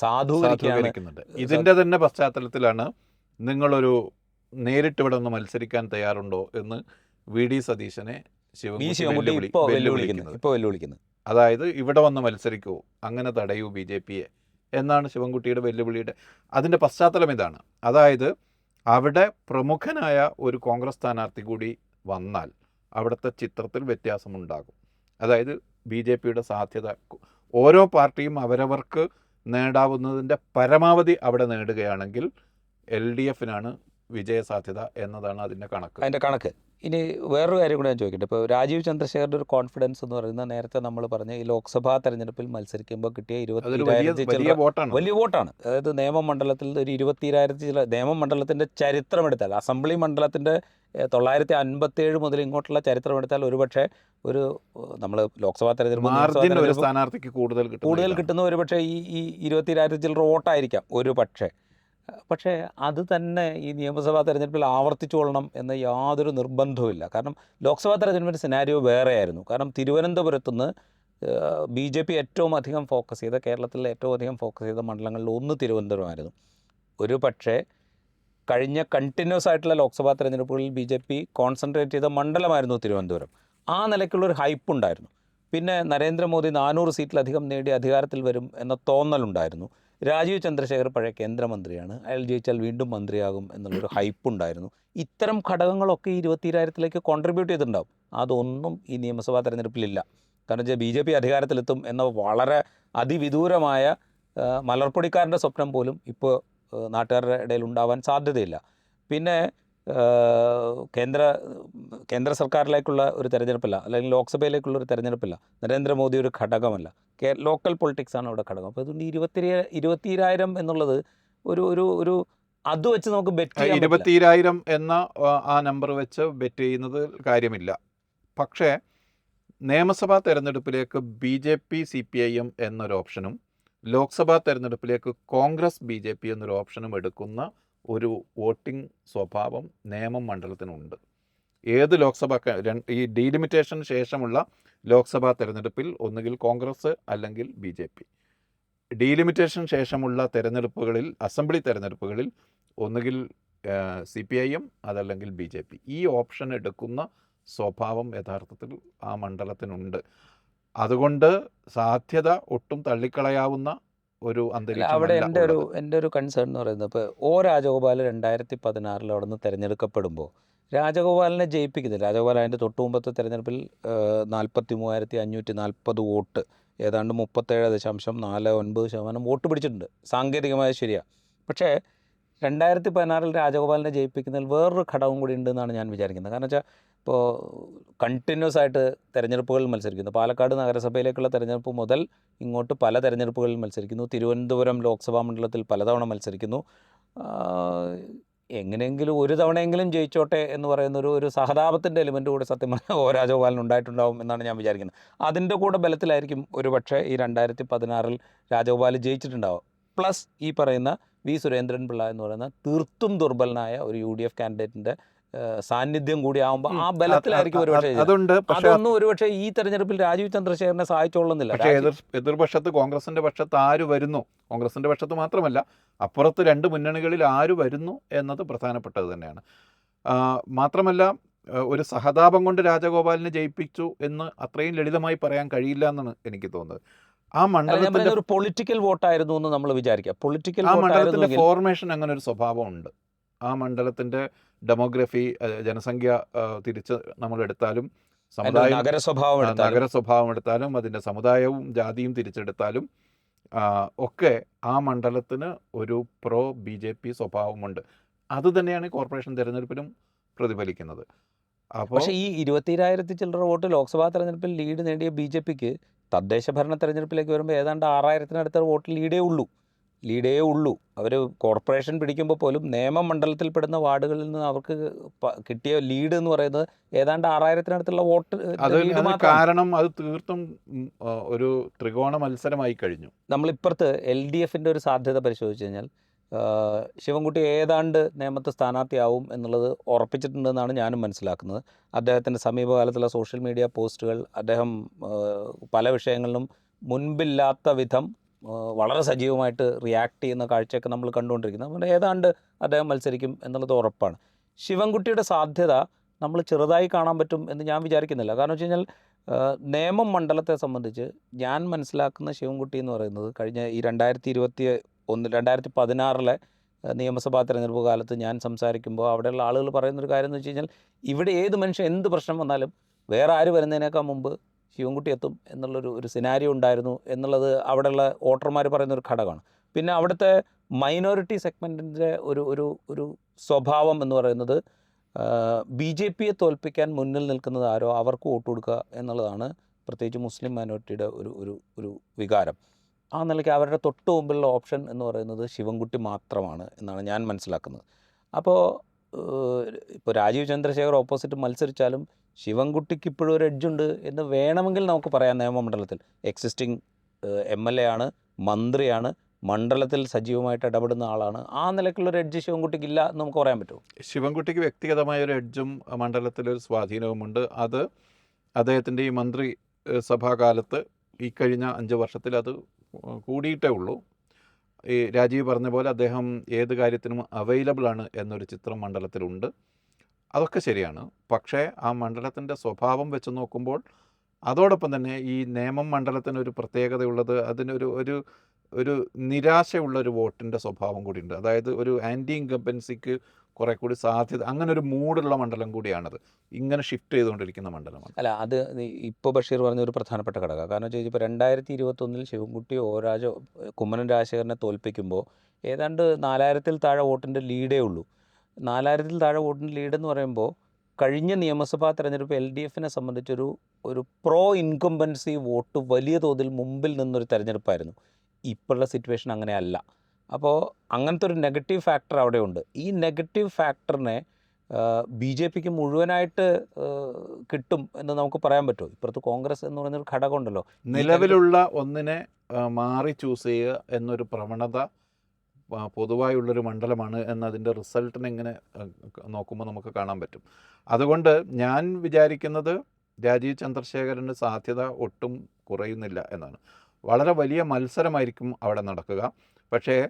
സാധൂകരിക്കുന്നുണ്ട്. ഇതിന്റെ തന്നെ പശ്ചാത്തലത്തിലാണ് നിങ്ങളൊരു നേരിട്ട് ഇവിടെ ഒന്ന് മത്സരിക്കാൻ തയ്യാറുണ്ടോ എന്ന് വി ഡി സതീശനെ വെല്ലുവിളിക്കുന്നത്. അതായത് ഇവിടെ വന്ന് മത്സരിക്കൂ അങ്ങനെ തടയൂ ബി ജെ പിയെ എന്നാണ് ശിവൻകുട്ടിയുടെ വെല്ലുവിളിയുടെ അതിന്റെ പശ്ചാത്തലം ഇതാണ്. അതായത് അവിടെ പ്രമുഖനായ ഒരു കോൺഗ്രസ് സ്ഥാനാർത്ഥി കൂടി വന്നാൽ അവിടുത്തെ ചിത്രത്തിൽ വ്യത്യാസമുണ്ടാകും. അതായത് ബി ജെ പിയുടെ സാധ്യത ഓരോ പാർട്ടിയും അവരവർക്ക് നേടാവുന്നതിന്റെ പരമാവധി അവിടെ നേടുകയാണെങ്കിൽ എൽ ഡി എഫിനാണ് വിജയസാധ്യത എന്നതാണ് അതിന്റെ കണക്ക്. അതിന്റെ കണക്ക്. ഇനി വേറൊരു കാര്യം കൂടെ ഞാൻ ചോദിക്കട്ടെ. ഇപ്പോൾ രാജീവ് ചന്ദ്രശേഖരന്റെ ഒരു കോൺഫിഡൻസ് എന്ന് പറയുന്നത് നേരത്തെ നമ്മൾ പറഞ്ഞ ഈ ലോക്സഭാ തെരഞ്ഞെടുപ്പിൽ മത്സരിക്കുമ്പോൾ കിട്ടിയ ഇരുപത്തിരായിരത്തി വലിയ വലിയ വോട്ടാണ്. അതായത് നിയമമണ്ഡലത്തിൽ ഒരു ഇരുപത്തിരായിരത്തി ചില നിയമമണ്ഡലത്തിന്റെ ചരിത്രം എടുത്താൽ അസംബ്ലി മണ്ഡലത്തിന്റെ തൊള്ളായിരത്തി അൻപത്തി ഏഴ് മുതൽ ഇങ്ങോട്ടുള്ള ചരിത്രമെടുത്താൽ ഒരുപക്ഷെ ഒരു നമ്മൾ ലോക്സഭാ തെരഞ്ഞെടുപ്പ് സ്ഥാനാർത്ഥിക്ക് കൂടുതൽ കിട്ടുന്ന കൂടുതൽ. കിട്ടുന്ന ഒരു പക്ഷേ ഈ ഈ ഇരുപത്തിരായിരത്തി ചില്ലറ വോട്ടായിരിക്കാം. ഒരു പക്ഷേ പക്ഷേ അത് തന്നെ ഈ നിയമസഭാ തെരഞ്ഞെടുപ്പിൽ ആവർത്തിച്ചുകൊള്ളണം എന്ന യാതൊരു നിർബന്ധവുമില്ല കാരണം ലോക്സഭാ തെരഞ്ഞെടുപ്പിന്റെ സിനാരിയോ വേറെയായിരുന്നു. കാരണം തിരുവനന്തപുരത്ത് നിന്ന് ബി ജെ പി ഏറ്റവും അധികം ഫോക്കസ് ചെയ്ത കേരളത്തിലെ ഏറ്റവും അധികം ഫോക്കസ് ചെയ്ത മണ്ഡലങ്ങളിൽ ഒന്ന് തിരുവനന്തപുരമായിരുന്നു. ഒരു പക്ഷേ കഴിഞ്ഞ കണ്ടിന്യൂസ് ആയിട്ടുള്ള ലോക്സഭാ തെരഞ്ഞെടുപ്പുകളിൽ ബി ജെ പി കോൺസെൻട്രേറ്റ് ചെയ്ത മണ്ഡലമായിരുന്നു തിരുവനന്തപുരം. ആ നിലയ്ക്കുള്ളൊരു ഹൈപ്പ് ഉണ്ടായിരുന്നു. പിന്നെ നരേന്ദ്രമോദി നാനൂറ് സീറ്റിലധികം നേടി അധികാരത്തിൽ വരും എന്ന തോന്നലുണ്ടായിരുന്നു. രാജീവ് ചന്ദ്രശേഖർ പഴയ കേന്ദ്രമന്ത്രിയാണ്. അയാൾ ജയിച്ചാൽ വീണ്ടും മന്ത്രിയാകും എന്നുള്ളൊരു ഹൈപ്പ് ഉണ്ടായിരുന്നു ഇത്തരം ഘടകങ്ങളൊക്കെ ഇരുപത്തിരായിരത്തിലേക്ക് കോൺട്രിബ്യൂട്ട് ചെയ്തിട്ടുണ്ടാവും. അതൊന്നും ഈ നിയമസഭാ തെരഞ്ഞെടുപ്പിലില്ല. കാരണം വെച്ചാൽ ബി ജെ പി അധികാരത്തിലെത്തും എന്ന വളരെ അതിവിദൂരമായ മലർപ്പൊടിക്കാരന്റെ സ്വപ്നം പോലും ഇപ്പോൾ നാട്ടുകാരുടെ ഇടയിൽ ഉണ്ടാവാൻ സാധ്യതയില്ല. പിന്നെ കേന്ദ്ര കേന്ദ്ര സർക്കാരിലേക്കുള്ള ഒരു തെരഞ്ഞെടുപ്പല്ല അല്ലെങ്കിൽ ലോക്സഭയിലേക്കുള്ള ഒരു തെരഞ്ഞെടുപ്പല്ല നരേന്ദ്രമോദി ഒരു ഘടകമല്ല. കേ ലോക്കൽ പൊളിറ്റിക്സാണ് അവിടെ ഘടകം. അപ്പോൾ അതുകൊണ്ട് ഇരുപത്തി ഇരുപത്തിരായിരം എന്നുള്ളത് ഒരു ഒരു ഒരു അത് വെച്ച് നമുക്ക് ബെറ്റ് പറ്റില്ല. ഇരുപത്തിരായിരം എന്ന ആ, ആ നമ്പർ വെച്ച് ബെറ്റ് ചെയ്യുന്നത് കാര്യമില്ല. പക്ഷേ നിയമസഭാ തെരഞ്ഞെടുപ്പിലേക്ക് B J P C P I M എന്നൊരു ഓപ്ഷനും ലോക്സഭാ തെരഞ്ഞെടുപ്പിലേക്ക് കോൺഗ്രസ് ബി ജെ പി എന്നൊരു ഓപ്ഷനും എടുക്കുന്ന ഒരു വോട്ടിംഗ് സ്വഭാവം നിയമം മണ്ഡലത്തിനുണ്ട്. ഏത് ലോക്സഭാ ഈ ഡീലിമിറ്റേഷന് ശേഷമുള്ള ലോക്സഭാ തെരഞ്ഞെടുപ്പിൽ ഒന്നുകിൽ കോൺഗ്രസ് അല്ലെങ്കിൽ ബി ജെ പി. ഡീലിമിറ്റേഷന് ശേഷമുള്ള തെരഞ്ഞെടുപ്പുകളിൽ അസംബ്ലി തെരഞ്ഞെടുപ്പുകളിൽ ഒന്നുകിൽ സി പി ഐ എം അതല്ലെങ്കിൽ ബി ജെ പി. ഈ ഓപ്ഷൻ എടുക്കുന്ന സ്വഭാവം യഥാർത്ഥത്തിൽ ആ മണ്ഡലത്തിനുണ്ട്. അതുകൊണ്ട് സാധ്യത ഒട്ടും തള്ളിക്കളയാവുന്ന ഒരു അന്തരീക്ഷം അവിടെ എന്റെ ഒരു എന്റെ ഒരു കൺസേൺ എന്ന് പറയുന്നത് ഇപ്പോൾ ഒ രാജഗോപാൽ രണ്ടായിരത്തി പതിനാറിൽ അവിടെ നിന്ന് തിരഞ്ഞെടുക്കപ്പെടുമ്പോൾ രാജഗോപാലിനെ ജയിപ്പിക്കുന്നില്ല. രാജഗോപാൽ അതിന്റെ തൊട്ട് മുമ്പത്തെ തിരഞ്ഞെടുപ്പിൽ നാൽപ്പത്തി മൂവായിരത്തി അഞ്ഞൂറ്റി നാൽപ്പത് വോട്ട് ഏതാണ്ട് മുപ്പത്തേഴ് ദശാംശം നാല് ഒൻപത് ശതമാനം വോട്ട് പിടിച്ചിട്ടുണ്ട്. സാങ്കേതികമായി ശരിയാണ് പക്ഷേ രണ്ടായിരത്തി പതിനാറിൽ രാജഗോപാലിനെ ജയിപ്പിക്കുന്നതിൽ വേറൊരു ഘടകം കൂടി ഉണ്ടെന്നാണ് ഞാൻ വിചാരിക്കുന്നത്. കാരണം വെച്ചാൽ ഇപ്പോൾ കണ്ടിന്യൂസ് ആയിട്ട് തെരഞ്ഞെടുപ്പുകളിൽ മത്സരിക്കുന്നു. പാലക്കാട് നഗരസഭയിലേക്കുള്ള തെരഞ്ഞെടുപ്പ് മുതൽ ഇങ്ങോട്ട് പല തെരഞ്ഞെടുപ്പുകളിൽ മത്സരിക്കുന്നു. തിരുവനന്തപുരം ലോക്സഭാ മണ്ഡലത്തിൽ പലതവണ മത്സരിക്കുന്നു. എങ്ങനെയെങ്കിലും ഒരു തവണയെങ്കിലും ജയിച്ചോട്ടെ എന്ന് പറയുന്ന ഒരു ഒരു സഹതാപത്തിന്റെ എലിമെന്റ് കൂടെ സത്യം പറഞ്ഞാൽ ഓ രാജഗോപാലിന് ഉണ്ടായിട്ടുണ്ടാവും എന്നാണ് ഞാൻ വിചാരിക്കുന്നത്. അതിന്റെ കൂടെ ബലത്തിലായിരിക്കും ഒരു പക്ഷേ ഈ രണ്ടായിരത്തി പതിനാറിൽ രാജഗോപാൽ ജയിച്ചിട്ടുണ്ടാവും പ്ലസ് ഈ പറയുന്ന വി സുരേന്ദ്രൻ പിള്ള എന്ന് പറയുന്ന തീർത്തും ദുർബലനായ ഒരു യു ഡി എഫ് കാൻഡിഡേറ്റിന്റെ സാന്നിധ്യം കൂടി ആവുമ്പോൾ ആ ബലത്തിലായിരിക്കും ഒരുപക്ഷെ അതുണ്ട്. പക്ഷേ അതൊന്നും ഒരുപക്ഷെ ഈ തെരഞ്ഞെടുപ്പിൽ രാജീവ് ചന്ദ്രശേഖരനെ സഹായിച്ചോളുന്നില്ല. പക്ഷേ എതിർ എതിർപക്ഷത്ത് കോൺഗ്രസിന്റെ പക്ഷത്ത് ആര് വരുന്നു? കോൺഗ്രസിന്റെ പക്ഷത്ത് മാത്രമല്ല അപ്പുറത്ത് രണ്ട് മുന്നണികളിൽ ആര് വരുന്നു എന്നത് പ്രധാനപ്പെട്ടത് തന്നെയാണ്. മാത്രമല്ല ഒരു സഹതാപം കൊണ്ട് രാജഗോപാലിനെ ജയിപ്പിച്ചു എന്ന് അത്രയും ലളിതമായി പറയാൻ കഴിയില്ല എന്നാണ് എനിക്ക് തോന്നുന്നത്. ആ മണ്ഡലത്തിന്റെ ഒരു പൊളിറ്റിക്കൽ വോട്ടായിരുന്നു എന്ന് നമ്മൾ വിചാരിക്കുക. പൊളിറ്റിക്കൽ ആ മണ്ഡലത്തിന്റെ ഫോർമേഷൻ അങ്ങനെ ഒരു സ്വഭാവമുണ്ട് ആ മണ്ഡലത്തിന്റെ ഡെമോഗ്രഫി ജനസംഖ്യ തിരിച്ച് നമ്മൾ എടുത്താലും സമുദായം നഗര സ്വഭാവം എടുത്താലും. നഗര സ്വഭാവം എടുത്താലും അതിന്റെ സമുദായവും ജാതിയും തിരിച്ചെടുത്താലും ഒക്കെ ആ മണ്ഡലത്തിന് ഒരു പ്രോ ബി ജെ പി സ്വഭാവമുണ്ട്. അത് തന്നെയാണ് കോർപ്പറേഷൻ തിരഞ്ഞെടുപ്പിലും പ്രതിഫലിക്കുന്നത്. അപ്പോൾ പക്ഷേ ഈ ഇരുപത്തിരായിരത്തി ചില്ലറ വോട്ട് ലോക്സഭാ തെരഞ്ഞെടുപ്പിൽ ലീഡ് നേടിയ ബി ജെ പിക്ക് തദ്ദേശ ഭരണ തെരഞ്ഞെടുപ്പിലേക്ക് വരുമ്പോൾ ഏതാണ്ട് ആറായിരത്തിനടുത്ത വോട്ട് ലീഡേ ഉള്ളൂ. ലീഡേ ഉള്ളൂ. അവർ കോർപ്പറേഷൻ പിടിക്കുമ്പോൾ പോലും നിയമമണ്ഡലത്തിൽപ്പെടുന്ന വാർഡുകളിൽ നിന്ന് അവർക്ക് കിട്ടിയ ലീഡ് എന്ന് പറയുന്നത് ഏതാണ്ട് ആറായിരത്തിനടുത്തുള്ള വോട്ട് അത് കാരണം അത് തീർത്തും ഒരു ത്രികോണ മത്സരമായി കഴിഞ്ഞു. നമ്മളിപ്പുറത്ത് എൽ ഡി എഫിന്റെ ഒരു സാധ്യത പരിശോധിച്ച് കഴിഞ്ഞാൽ ശിവൻകുട്ടി ഏതാണ്ട് നേമത്ത് സ്ഥാനാർത്ഥിയാവും എന്നുള്ളത് ഉറപ്പിച്ചിട്ടുണ്ടെന്നാണ് ഞാനും മനസ്സിലാക്കുന്നത്. അദ്ദേഹത്തിന്റെ സമീപകാലത്തുള്ള സോഷ്യൽ മീഡിയ പോസ്റ്റുകൾ അദ്ദേഹം പല വിഷയങ്ങളിലും മുൻപില്ലാത്ത വിധം വളരെ സജീവമായിട്ട് റിയാക്ട് ചെയ്യുന്ന കാഴ്ചയൊക്കെ നമ്മൾ കണ്ടുകൊണ്ടിരിക്കുന്നത് അതുകൊണ്ട് ഏതാണ്ട് അദ്ദേഹം മത്സരിക്കും എന്നുള്ളത് ഉറപ്പാണ്. ശിവൻകുട്ടിയുടെ സാധ്യത നമ്മൾ ചെറുതായി കാണാൻ പറ്റും എന്ന് ഞാൻ വിചാരിക്കുന്നില്ല. കാരണം വെച്ച് കഴിഞ്ഞാൽ നേമം മണ്ഡലത്തെ സംബന്ധിച്ച് ഞാൻ മനസ്സിലാക്കുന്ന ശിവൻകുട്ടി എന്ന് പറയുന്നത് കഴിഞ്ഞ ഈ രണ്ടായിരത്തി ഇരുപത്തി ഒന്ന് രണ്ടായിരത്തി പതിനാറിലെ നിയമസഭാ തിരഞ്ഞെടുപ്പ് കാലത്ത് ഞാൻ സംസാരിക്കുമ്പോൾ അവിടെയുള്ള ആളുകൾ പറയുന്നൊരു കാര്യം എന്ന് വെച്ച് കഴിഞ്ഞാൽ ഇവിടെ ഏത് മനുഷ്യൻ എന്ത് പ്രശ്നം വന്നാലും വേറെ ആര് വരുന്നതിനേക്കാൾ മുമ്പ് ശിവൻകുട്ടി എത്തും എന്നുള്ളൊരു ഒരു സിനാരിയോ ഉണ്ടായിരുന്നു എന്നുള്ളത് അവിടെയുള്ള വോട്ടർമാർ പറയുന്ന ഒരു ഘടകമാണ്. പിന്നെ അവിടുത്തെ മൈനോറിറ്റി സെഗ്മെന്റിന്റെ ഒരു ഒരു ഒരു സ്വഭാവം എന്ന് പറയുന്നത് ബി ജെ പിയെ തോൽപ്പിക്കാൻ മുന്നിൽ നിൽക്കുന്നത് ആരോ അവർക്ക് വോട്ട് കൊടുക്കുക എന്നുള്ളതാണ് പ്രത്യേകിച്ച് മുസ്ലിം മൈനോറിറ്റിയുടെ ഒരു ഒരു ഒരു വികാരം. ആ നിലയ്ക്ക് അവരുടെ തൊട്ട് മുമ്പിലുള്ള ഓപ്ഷൻ എന്ന് പറയുന്നത് ശിവൻകുട്ടി മാത്രമാണ് എന്നാണ് ഞാൻ മനസ്സിലാക്കുന്നത്. അപ്പോൾ ഇപ്പോൾ രാജീവ് ചന്ദ്രശേഖർ ഓപ്പോസിറ്റ് മത്സരിച്ചാലും ശിവൻകുട്ടിക്ക് ഇപ്പോഴും ഒരു എഡ്ജുണ്ട് എന്ന് വേണമെങ്കിൽ നമുക്ക് പറയാം നിയമമണ്ഡലത്തിൽ. എക്സിസ്റ്റിംഗ് എം എൽ എ ആണ് മന്ത്രിയാണ് മണ്ഡലത്തിൽ സജീവമായിട്ട് ഇടപെടുന്ന ആളാണ്. ആ നിലയ്ക്കുള്ള ഒരു എഡ്ജ് ശിവൻകുട്ടിക്ക് ഇല്ല എന്ന് നമുക്ക് പറയാൻ പറ്റുമോ? ശിവൻകുട്ടിക്ക് വ്യക്തിഗതമായ ഒരു എഡ്ജും മണ്ഡലത്തിലൊരു സ്വാധീനവുമുണ്ട് അത് അദ്ദേഹത്തിന്റെ ഈ മന്ത്രി സഭാകാലത്ത് ഈ കഴിഞ്ഞ അഞ്ച് വർഷത്തിൽ അത് കൂടിയിട്ടേ ഉള്ളൂ. ഈ രാജീവ് പറഞ്ഞ പോലെ അദ്ദേഹം ഏത് കാര്യത്തിനും അവൈലബിൾ ആണ് എന്നൊരു ചിത്രം മണ്ഡലത്തിലുണ്ട്. അതൊക്കെ ശരിയാണ്. പക്ഷേ ആ മണ്ഡലത്തിന്റെ സ്വഭാവം വെച്ച് നോക്കുമ്പോൾ അതോടൊപ്പം തന്നെ ഈ നേമം മണ്ഡലത്തിനൊരു പ്രത്യേകതയുള്ളത് അതിനൊരു ഒരു ഒരു നിരാശയുള്ള ഒരു വോട്ടിന്റെ സ്വഭാവം കൂടിയുണ്ട്. അതായത് ഒരു ആന്റി ഇൻകമ്പൻസിക്ക് കുറെ കൂടി സാധ്യത അങ്ങനെ ഒരു മൂടുള്ള മണ്ഡലം കൂടിയാണത്. ഇങ്ങനെ ഷിഫ്റ്റ് ചെയ്തുകൊണ്ടിരിക്കുന്ന മണ്ഡലമാണ്. അല്ല അത് ഇപ്പോൾ ബഷീർ പറഞ്ഞ ഒരു പ്രധാനപ്പെട്ട ഘടകം. കാരണം വെച്ച് കഴിഞ്ഞാൽ ഇപ്പോൾ രണ്ടായിരത്തി ഇരുപത്തൊന്നിൽ ശിവൻകുട്ടി ഓ രാജ കുമ്മനം രാജശേഖരനെ തോൽപ്പിക്കുമ്പോൾ ഏതാണ്ട് നാലായിരത്തിൽ താഴെ വോട്ടിന്റെ ലീഡേ ഉള്ളൂ. നാലായിരത്തിൽ താഴെ വോട്ടിന്റെ ലീഡ് എന്ന് പറയുമ്പോൾ കഴിഞ്ഞ നിയമസഭാ തെരഞ്ഞെടുപ്പ് എൽ ഡി എഫിനെ സംബന്ധിച്ചൊരു ഒരു പ്രോ ഇൻകംബൻസി വോട്ട് വലിയ തോതിൽ മുമ്പിൽ നിന്നൊരു തെരഞ്ഞെടുപ്പായിരുന്നു. ഇപ്പോഴുള്ള സിറ്റുവേഷൻ അങ്ങനെയല്ല. അപ്പോൾ അങ്ങനത്തെ ഒരു നെഗറ്റീവ് ഫാക്ടർ അവിടെയുണ്ട് ഈ നെഗറ്റീവ് ഫാക്ടറിനെ ബി ജെ പിക്ക് മുഴുവനായിട്ട് കിട്ടും എന്ന് നമുക്ക് പറയാൻ പറ്റുമോ? ഇപ്പുറത്ത് കോൺഗ്രസ് എന്ന് പറയുന്നൊരു ഘടകമുണ്ടല്ലോ. നിലവിലുള്ള ഒന്നിനെ മാറി ചൂസ് ചെയ്യുക എന്നൊരു പ്രവണത പൊതുവായുള്ളൊരു മണ്ഡലമാണ് എന്നതിന്റെ റിസൾട്ടിനെ ഇങ്ങനെ നോക്കുമ്പോൾ നമുക്ക് കാണാൻ പറ്റും. അതുകൊണ്ട് ഞാൻ വിചാരിക്കുന്നത് രാജീവ് ചന്ദ്രശേഖരന് സാധ്യത ഒട്ടും കുറയുന്നില്ല എന്നാണ്. വളരെ വലിയ മത്സരമായിരിക്കും അവിടെ നടക്കുക. പക്ഷേ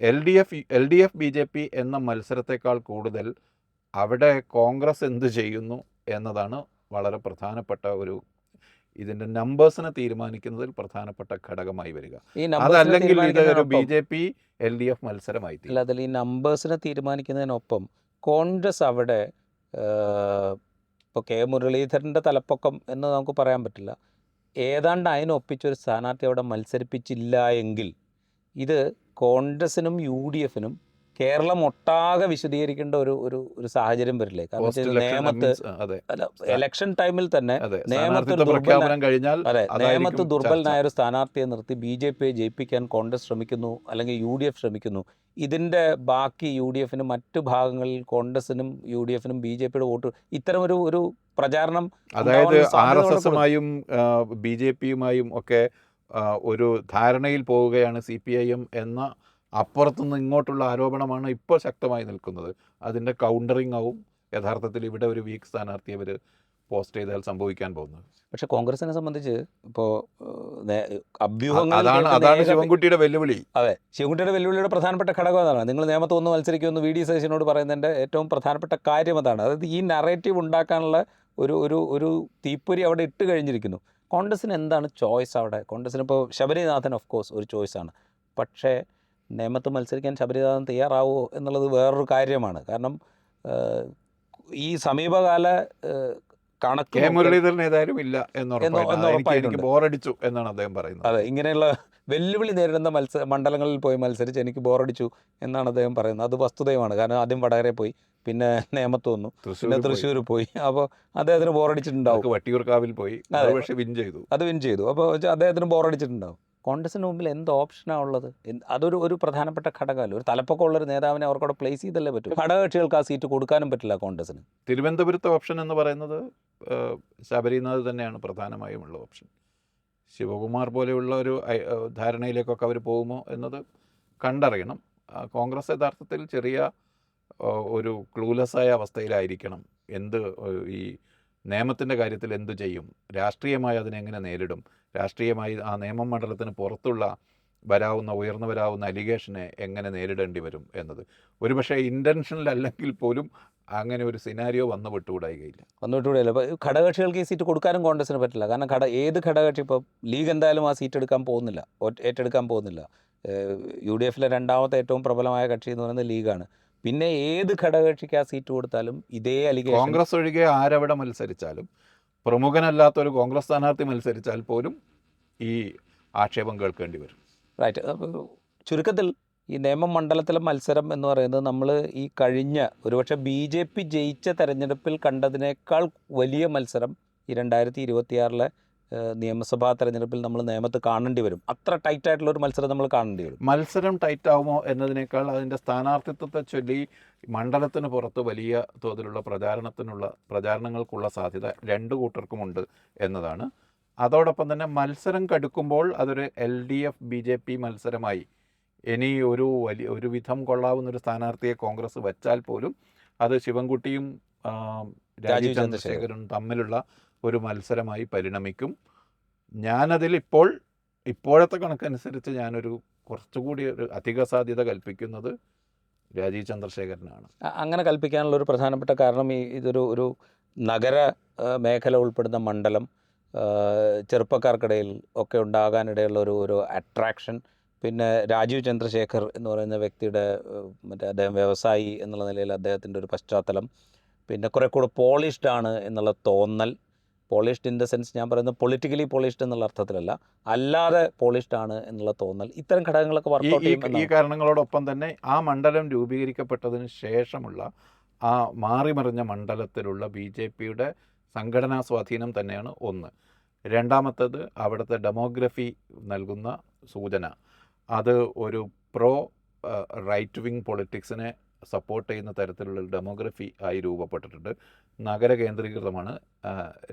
L D F L D F B J P എന്ന മത്സരത്തെക്കാൾ കൂടുതൽ അവിടെ കോൺഗ്രസ് എന്ത് ചെയ്യുന്നു എന്നതാണ് വളരെ പ്രധാനപ്പെട്ട ഒരു ഇതിന്റെ നമ്പേഴ്സിനെ തീരുമാനിക്കുന്നതിൽ പ്രധാനപ്പെട്ട ഘടകമായി വരിക. അതല്ലെങ്കിൽ ഇത് ഒരു B J P L D F മത്സരമായി അല്ല അതിൽ ഈ നമ്പേഴ്സിനെ തീരുമാനിക്കുന്നതിനൊപ്പം കോൺഗ്രസ് അവിടെ ഇപ്പോൾ കെ മുരളീധരന്റെ തലപ്പൊക്കം എന്ന് നമുക്ക് പറയാൻ പറ്റില്ല. ഏതാണ്ട് അതിനൊപ്പിച്ചൊരു സ്ഥാനാർത്ഥി അവിടെ മത്സരിപ്പിച്ചില്ല എങ്കിൽ ഇത് കോൺഗ്രസിനും യു ഡി എഫിനും കേരളം ഒട്ടാകെ വിശദീകരിക്കേണ്ട ഒരു ഒരു ഒരു സാഹചര്യം വരില്ലേ? കാരണം അതെ. അല്ല എലക്ഷൻ ടൈമിൽ തന്നെ പ്രഖ്യാപനം കഴിഞ്ഞാൽ അതെ നിയമത്ത് ദുർബലനായ ഒരു സ്ഥാനാർത്ഥിയെ നിർത്തി ബി ജെ പിയെ ജയിപ്പിക്കാൻ കോൺഗ്രസ് ശ്രമിക്കുന്നു അല്ലെങ്കിൽ യു ഡി എഫ് ശ്രമിക്കുന്നു. ഇതിന്റെ ബാക്കി യു ഡി എഫിനും മറ്റു ഭാഗങ്ങളിൽ കോൺഗ്രസിനും യു ഡി എഫിനും ബി ജെ പിയുടെ വോട്ട് ഇത്തരം ഒരു ഒരു പ്രചാരണം അതായത് ആർ എസ് എസുമായും ബി ജെ പിയുമായും ഒക്കെ ഒരു ധാരണയിൽ പോവുകയാണ് സി പി ഐ എം എന്ന അപ്പുറത്തുനിന്ന് ഇങ്ങോട്ടുള്ള ആരോപണമാണ് ഇപ്പോൾ ശക്തമായി നിൽക്കുന്നത്. അതിന്റെ കൗണ്ടറിങ് ആവും. യഥാർത്ഥത്തിൽ ഇവിടെ ഒരു വീക്ക് സ്ഥാനാർത്ഥി അവർ പോസ്റ്റ് ചെയ്താൽ സംഭവിക്കാൻ പോകുന്നത്. പക്ഷെ കോൺഗ്രസിനെ സംബന്ധിച്ച് ഇപ്പോൾ അതാണ് അതാണ് ശിവൻകുട്ടിയുടെ വെല്ലുവിളി. അതെ. ശിവൻകുട്ടിയുടെ വെല്ലുവിളിയുടെ പ്രധാനപ്പെട്ട ഘടകം അതാണ്. നിങ്ങൾ നിയമത്ത് ഒന്ന് മത്സരിക്കുമെന്ന് വി ഡി സതീശനോട് പറയുന്നതിന്റെ ഏറ്റവും പ്രധാനപ്പെട്ട കാര്യം അതാണ്. അതായത് ഈ നറേറ്റീവ് ഉണ്ടാക്കാനുള്ള ഒരു ഒരു ഒരു തീപ്പൊരി അവിടെ ഇട്ട് കഴിഞ്ഞിരിക്കുന്നു. കോൺഗ്രസിന് എന്താണ് ചോയ്സ് അവിടെ? കോൺഗ്രസിന് ഇപ്പോൾ ശബരിനാഥൻ ഓഫ് കോഴ്സ് ഒരു ചോയ്സാണ് പക്ഷേ നിയമത്ത് മത്സരിക്കാൻ ശബരിനാഥൻ തയ്യാറാവോ എന്നുള്ളത് വേറൊരു കാര്യമാണ്. കാരണം ഈ സമീപകാല കണക്ക് മുരളീധരൻ ഏതായാലും ഇല്ല. ബോറടിച്ചു എന്നാണ് അദ്ദേഹം പറയുന്നത്. അതെ ഇങ്ങനെയുള്ള വെല്ലുവിളി നേരിടുന്ന മത്സര മണ്ഡലങ്ങളിൽ പോയി മത്സരിച്ച് എനിക്ക് ബോറടിച്ചു എന്നാണ് അദ്ദേഹം പറയുന്നത്. അത് വസ്തുതയുമാണ്. കാരണം ആദ്യം വടകരെ പോയി പിന്നെ നേമത്ത് വന്നു പിന്നെ. തൃശ്ശൂർ പോയി. അപ്പോൾ അദ്ദേഹത്തിന് ബോറടിച്ചിട്ടുണ്ടാവും. വട്ടിയൂർക്കാവിൽ പോയി. പക്ഷെ വിൻ ചെയ്തു. അത് വിൻ ചെയ്തു. അപ്പോൾ അദ്ദേഹത്തിന് ബോറടിച്ചിട്ടുണ്ടാവും. കോൺഗ്രസിന് മുമ്പിൽ എന്ത് ഓപ്ഷനാണ് ഉള്ളത്? അതൊരു ഒരു പ്രധാനപ്പെട്ട ഘടകമല്ല? ഒരു തലപ്പൊക്കമുള്ള ഒരു നേതാവിനെ അവർക്കൂടെ പ്ലേസ് ചെയ്തല്ലേ പറ്റും? ഘടകകക്ഷികൾക്ക് ആ സീറ്റ് കൊടുക്കാനും പറ്റില്ല കോൺഗ്രസിന്. തിരുവനന്തപുരത്തെ ഓപ്ഷൻ എന്ന് പറയുന്നത് ശബരിനാഥ് തന്നെയാണ് പ്രധാനമായും ഉള്ള ഓപ്ഷൻ ശിവകുമാർ പോലെയുള്ള ഒരു ധാരണയിലേക്കൊക്കെ അവർ പോകുമോ എന്നത് കണ്ടറിയണം. കോൺഗ്രസ് യഥാർത്ഥത്തിൽ ചെറിയ ഒരു ക്ലൂലെസ്സായ അവസ്ഥയിലായിരിക്കണം. എന്ത് ഈ നിയമത്തിന്റെ കാര്യത്തിൽ എന്തു ചെയ്യും? രാഷ്ട്രീയമായി അതിനെങ്ങനെ നേരിടും? രാഷ്ട്രീയമായി ആ നിയമം മണ്ഡലത്തിന് പുറത്തുള്ള വരാവുന്ന ഉയർന്നു വരാവുന്ന അലിഗേഷനെ എങ്ങനെ നേരിടേണ്ടി വരും എന്നത്? ഒരുപക്ഷെ ഇന്റൻഷനിൽ അല്ലെങ്കിൽ പോലും അങ്ങനെ ഒരു സിനാരിയോ വന്നു വിട്ടുകൂടായികയില്ല. വന്നിട്ടുകൂടെയല്ല അപ്പോൾ ഘടകകക്ഷികൾക്ക് ഈ സീറ്റ് കൊടുക്കാനും കോൺഗ്രസിന് പറ്റില്ല. കാരണം ഘട ഏത് ഘടകകക്ഷി ഇപ്പോൾ ലീഗ് എന്തായാലും ആ സീറ്റ് എടുക്കാൻ പോകുന്നില്ല. ഏറ്റെടുക്കാൻ പോകുന്നില്ല. യു ഡി എഫിലെ രണ്ടാമത്തെ ഏറ്റവും പ്രബലമായ കക്ഷി എന്ന് പറയുന്നത് ലീഗാണ്. പിന്നെ ഏത് ഘടകകക്ഷിക്ക് ആ സീറ്റ് കൊടുത്താലും ഇതേ അലിഗേഷൻ കോൺഗ്രസ് ഒഴികെ ആരവിടെ മത്സരിച്ചാലും പ്രമുഖനല്ലാത്ത ഒരു കോൺഗ്രസ് സ്ഥാനാർത്ഥി മത്സരിച്ചാൽ പോലും ഈ ആക്ഷേപം കേൾക്കേണ്ടി വരും. റൈറ്റ് ചുരുക്കത്തിൽ ഈ നിയമമണ്ഡലത്തിലെ മത്സരം എന്ന് പറയുന്നത് നമ്മൾ ഈ കഴിഞ്ഞ ഒരുപക്ഷെ ബി ജെ പി ജയിച്ച തെരഞ്ഞെടുപ്പിൽ കണ്ടതിനേക്കാൾ വലിയ മത്സരം ഈ രണ്ടായിരത്തി ഇരുപത്തിയാറിലെ നിയമസഭാ തെരഞ്ഞെടുപ്പിൽ നമ്മൾ നിയമത്ത് കാണേണ്ടി വരും. അത്ര ടൈറ്റ് ആയിട്ടുള്ള ഒരു മത്സരം നമ്മൾ കാണേണ്ടി വരും. മത്സരം ടൈറ്റ് ആവുമോ എന്നതിനേക്കാൾ അതിന്റെ സ്ഥാനാർത്ഥിത്വത്തെ ചൊല്ലി മണ്ഡലത്തിന് പുറത്ത് വലിയ തോതിലുള്ള പ്രചാരണത്തിനുള്ള പ്രചാരണങ്ങൾക്കുള്ള സാധ്യത രണ്ട് കൂട്ടർക്കുമുണ്ട് എന്നതാണ്. അതോടൊപ്പം തന്നെ മത്സരം കടുക്കുമ്പോൾ അതൊരു L D F B J P മത്സരമായി. ഇനി ഒരു വലിയ ഒരു വിധം കൊള്ളാവുന്ന ഒരു സ്ഥാനാർത്ഥിയെ കോൺഗ്രസ് വെച്ചാൽ പോലും അത് ശിവൻകുട്ടിയും രാജീവ് ചന്ദ്രശേഖരനും തമ്മിലുള്ള ഒരു മത്സരമായി പരിണമിക്കും. ഞാനതിൽ ഇപ്പോൾ ഇപ്പോഴത്തെ കണക്കനുസരിച്ച് ഞാനൊരു കുറച്ചുകൂടി ഒരു അധിക സാധ്യത കൽപ്പിക്കുന്നത് രാജീവ് ചന്ദ്രശേഖരനാണ്. അങ്ങനെ കൽപ്പിക്കാനുള്ള ഒരു പ്രധാനപ്പെട്ട കാരണം ഈ ഇതൊരു ഒരു നഗര മേഖല ഉൾപ്പെടുന്ന മണ്ഡലം ചെറുപ്പക്കാർക്കിടയിൽ ഒക്കെ ഉണ്ടാകാനിടയുള്ള ഒരു ഒരു അട്രാക്ഷൻ പിന്നെ രാജീവ് ചന്ദ്രശേഖർ എന്ന് പറയുന്ന വ്യക്തിയുടെ മറ്റേ അദ്ദേഹം വ്യവസായി എന്നുള്ള നിലയിൽ അദ്ദേഹത്തിന്റെ ഒരു പശ്ചാത്തലം. പിന്നെ കുറേ കൂടെ പോളിഷ്ഡ് ആണ് എന്നുള്ള തോന്നൽ. പോളിഷ്ഡ് ഇൻ ദ സെൻസ് ഞാൻ പറയുന്നത് പൊളിറ്റിക്കലി പോളിഷ്ഡ് എന്നുള്ള അർത്ഥത്തിലല്ല. അല്ലാതെ പോളിഷ്ഡ് ആണ് എന്നുള്ള തോന്നൽ. ഇത്തരം ഘടകങ്ങളൊക്കെ വർക്കൗട്ട് ഈ കാരണങ്ങളോടൊപ്പം തന്നെ ആ മണ്ഡലം രൂപീകരിക്കപ്പെട്ടതിന് ശേഷമുള്ള ആ മാറിമറിഞ്ഞ മണ്ഡലത്തിലുള്ള ബി ജെ പിയുടെ സംഘടനാ സ്വാധീനം തന്നെയാണ് ഒന്ന്. രണ്ടാമത്തത് അവിടുത്തെ ഡെമോഗ്രഫി നൽകുന്ന സൂചന. അത് ഒരു പ്രോ റൈറ്റ് വിങ് പൊളിറ്റിക്സിനെ സപ്പോർട്ട് ചെയ്യുന്ന തരത്തിലുള്ള ഡെമോഗ്രഫി ആയി രൂപപ്പെട്ടിട്ടുണ്ട്. നഗര കേന്ദ്രീകൃതമാണ്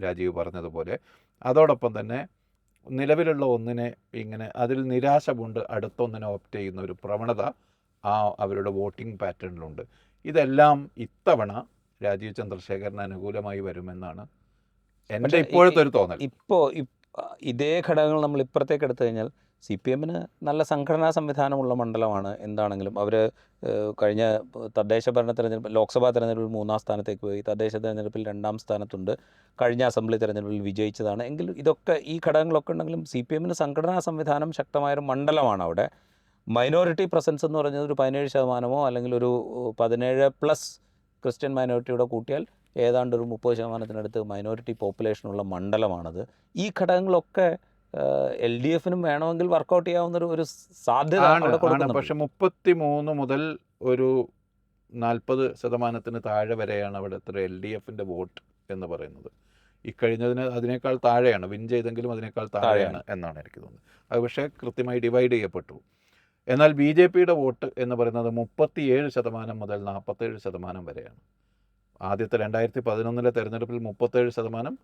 രാജീവ് പറഞ്ഞതുപോലെ. അതോടൊപ്പം തന്നെ നിലവിലുള്ള ഒന്നിനെ ഇങ്ങനെ അതിൽ നിരാശ കൊണ്ട് അടുത്തൊന്നിനെ ഓപ്റ്റ് ചെയ്യുന്ന ഒരു പ്രവണത ആ അവരുടെ വോട്ടിംഗ് പാറ്റേണിലുണ്ട് ഇതെല്ലാം ഇത്തവണ രാജീവ് ചന്ദ്രശേഖരന് അനുകൂലമായി വരുമെന്നാണ് എന്റെ ഇപ്പോഴത്തെ ഒരു തോന്നൽ. ഇപ്പോൾ ഇതേ ഘടകങ്ങൾ നമ്മൾ ഇപ്പുറത്തേക്ക് എടുത്തു കഴിഞ്ഞാൽ സി പി എമ്മിന് നല്ല സംഘടനാ സംവിധാനമുള്ള മണ്ഡലമാണ് എന്താണെങ്കിലും. അവർ കഴിഞ്ഞ തദ്ദേശ ഭരണ തെരഞ്ഞെടുപ്പ് ലോക്സഭാ തെരഞ്ഞെടുപ്പിൽ മൂന്നാം സ്ഥാനത്തേക്ക് പോയി തദ്ദേശ തെരഞ്ഞെടുപ്പിൽ രണ്ടാം സ്ഥാനത്തുണ്ട്. കഴിഞ്ഞ അസംബ്ലി തെരഞ്ഞെടുപ്പിൽ വിജയിച്ചതാണ്. എങ്കിലും ഇതൊക്കെ ഈ ഘടകങ്ങളൊക്കെ ഉണ്ടെങ്കിലും സി പി എമ്മിന് സംഘടനാ സംവിധാനം ശക്തമായൊരു മണ്ഡലമാണ് അവിടെ. മൈനോറിറ്റി പ്രസൻസ് എന്ന് പറഞ്ഞത് ഒരു പതിനേഴ് ശതമാനമോ അല്ലെങ്കിൽ ഒരു പതിനേഴ് പ്ലസ് ക്രിസ്ത്യൻ മൈനോറിറ്റിയുടെ കൂട്ടിയാൽ ഏതാണ്ട് ഒരു മുപ്പത് ശതമാനത്തിനടുത്ത് മൈനോറിറ്റി പോപ്പുലേഷനുള്ള മണ്ഡലമാണത്. ഈ ഘടകങ്ങളൊക്കെ എൽ ഡി എഫിനും വേണമെങ്കിൽ വർക്കൗട്ട് ചെയ്യാവുന്ന ഒരു സാധ്യത പക്ഷെ മുപ്പത്തി മൂന്ന് മുതൽ ഒരു നാൽപ്പത് ശതമാനത്തിന് താഴെ വരെയാണ് അവിടുത്തെ എൽ ഡി എഫിന്റെ വോട്ട് എന്ന് പറയുന്നത്. ഇക്കഴിഞ്ഞതിന് അതിനേക്കാൾ താഴെയാണ് വിൻ ചെയ്തെങ്കിലും അതിനേക്കാൾ താഴെയാണ്. എന്നാണ് എനിക്ക് തോന്നുന്നത്. അത് പക്ഷേ കൃത്യമായി ഡിവൈഡ് ചെയ്യപ്പെട്ടു. എന്നാൽ ബി ജെ പിയുടെ വോട്ട് എന്ന് പറയുന്നത് മുപ്പത്തിയേഴ് ശതമാനം മുതൽ നാൽപ്പത്തേഴ് ശതമാനം വരെയാണ്. ആദ്യത്തെ രണ്ടായിരത്തി പതിനൊന്നിലെ തെരഞ്ഞെടുപ്പിൽ മുപ്പത്തേഴ് ശതമാനം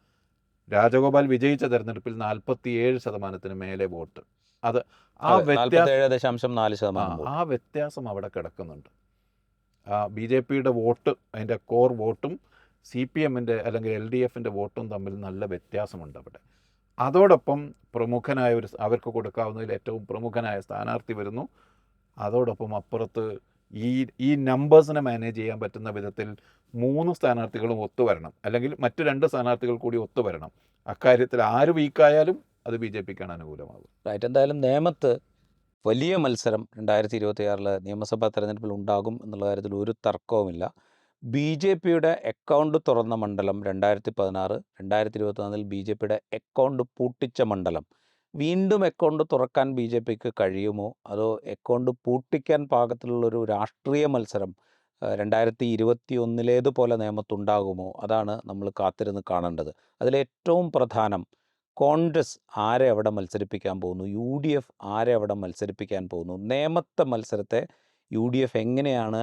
രാജഗോപാൽ വിജയിച്ച തെരഞ്ഞെടുപ്പിൽ നാൽപ്പത്തിയേഴ് ശതമാനത്തിന് മേലെ വോട്ട്. അത് ആ വ്യത്യാസം ആ വ്യത്യാസം അവിടെ കിടക്കുന്നുണ്ട്. ആ ബി ജെ പിയുടെ വോട്ട് അതിന്റെ കോർ വോട്ടും സി പി എമ്മിന്റെ അല്ലെങ്കിൽ എൽ ഡി എഫിന്റെ വോട്ടും തമ്മിൽ നല്ല വ്യത്യാസമുണ്ട് അവിടെ. അതോടൊപ്പം പ്രമുഖനായ ഒരു അവർക്ക് കൊടുക്കാവുന്നതിൽ ഏറ്റവും പ്രമുഖനായ സ്ഥാനാർത്ഥി വരുന്നു. അതോടൊപ്പം അപ്പുറത്ത് ഈ ഈ നമ്പേഴ്സിനെ മാനേജ് ചെയ്യാൻ പറ്റുന്ന വിധത്തിൽ മൂന്ന് സ്ഥാനാർത്ഥികളും ഒത്തുവരണം അല്ലെങ്കിൽ മറ്റു രണ്ട് സ്ഥാനാർത്ഥികൾ കൂടി ഒത്തുവരണം അക്കാര്യത്തിൽ ആര് വീക്കായാലും അത് ബി ജെ പിക്കാണ് അനുകൂലമാകും റൈറ്റ് എന്തായാലും നേമത്ത് വലിയ മത്സരം രണ്ടായിരത്തി ഇരുപത്തി ആറിൽ നിയമസഭാ തെരഞ്ഞെടുപ്പിൽ ഉണ്ടാകും എന്നുള്ള കാര്യത്തിൽ ഒരു തർക്കവുമില്ല. ബി ജെ പിയുടെ അക്കൗണ്ട് തുറന്ന മണ്ഡലം രണ്ടായിരത്തി പതിനാറ് രണ്ടായിരത്തി ഇരുപത്തിനാലിൽ ബി ജെ പിയുടെ അക്കൗണ്ട് പൂട്ടിച്ച മണ്ഡലം. വീണ്ടും അക്കൗണ്ട് തുറക്കാൻ ബി ജെ പിക്ക് കഴിയുമോ? അതോ അക്കൗണ്ട് പൂട്ടിക്കാൻ പാകത്തിലുള്ളൊരു രാഷ്ട്രീയ മത്സരം രണ്ടായിരത്തി ഇരുപത്തി ഒന്നിലേതുപോലെ നിയമത്തുണ്ടാകുമോ? അതാണ് നമ്മൾ കാത്തിരുന്ന് കാണേണ്ടത്. അതിലേറ്റവും പ്രധാനം കോൺഗ്രസ് ആരെ അവിടെ മത്സരിപ്പിക്കാൻ പോകുന്നു? യു ഡി എഫ് ആരെ അവിടെ മത്സരിപ്പിക്കാൻ പോകുന്നു? നേമത്തെ മത്സരത്തെ യു ഡി എഫ് എങ്ങനെയാണ്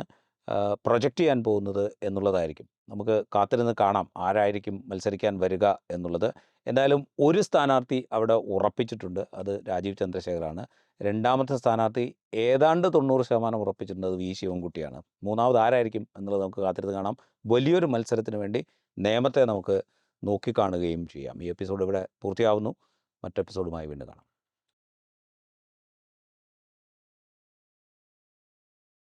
പ്രൊജക്റ്റ് ചെയ്യാൻ പോകുന്നത് എന്നുള്ളതായിരിക്കും. നമുക്ക് കാത്തിരുന്ന് കാണാം ആരായിരിക്കും മത്സരിക്കാൻ വരിക എന്നുള്ളത്. എന്തായാലും ഒരു സ്ഥാനാർത്ഥി അവിടെ ഉറപ്പിച്ചിട്ടുണ്ട്. അത് രാജീവ് ചന്ദ്രശേഖറാണ് രണ്ടാമത്തെ സ്ഥാനാർത്ഥി ഏതാണ്ട് തൊണ്ണൂറ് ശതമാനം ഉറപ്പിച്ചിട്ടുണ്ട് അത് വി. ശിവൻകുട്ടിയാണ്. മൂന്നാമത് ആരായിരിക്കും എന്നുള്ളത് നമുക്ക് കാത്തിരുന്ന് കാണാം. വലിയൊരു മത്സരത്തിന് വേണ്ടി നിയമത്തെ നമുക്ക് നോക്കിക്കാണുകയും ചെയ്യാം. ഈ എപ്പിസോഡ് ഇവിടെ പൂർത്തിയാവുന്നു. മറ്റെപ്പിസോഡുമായി വീണ്ടും കാണാം.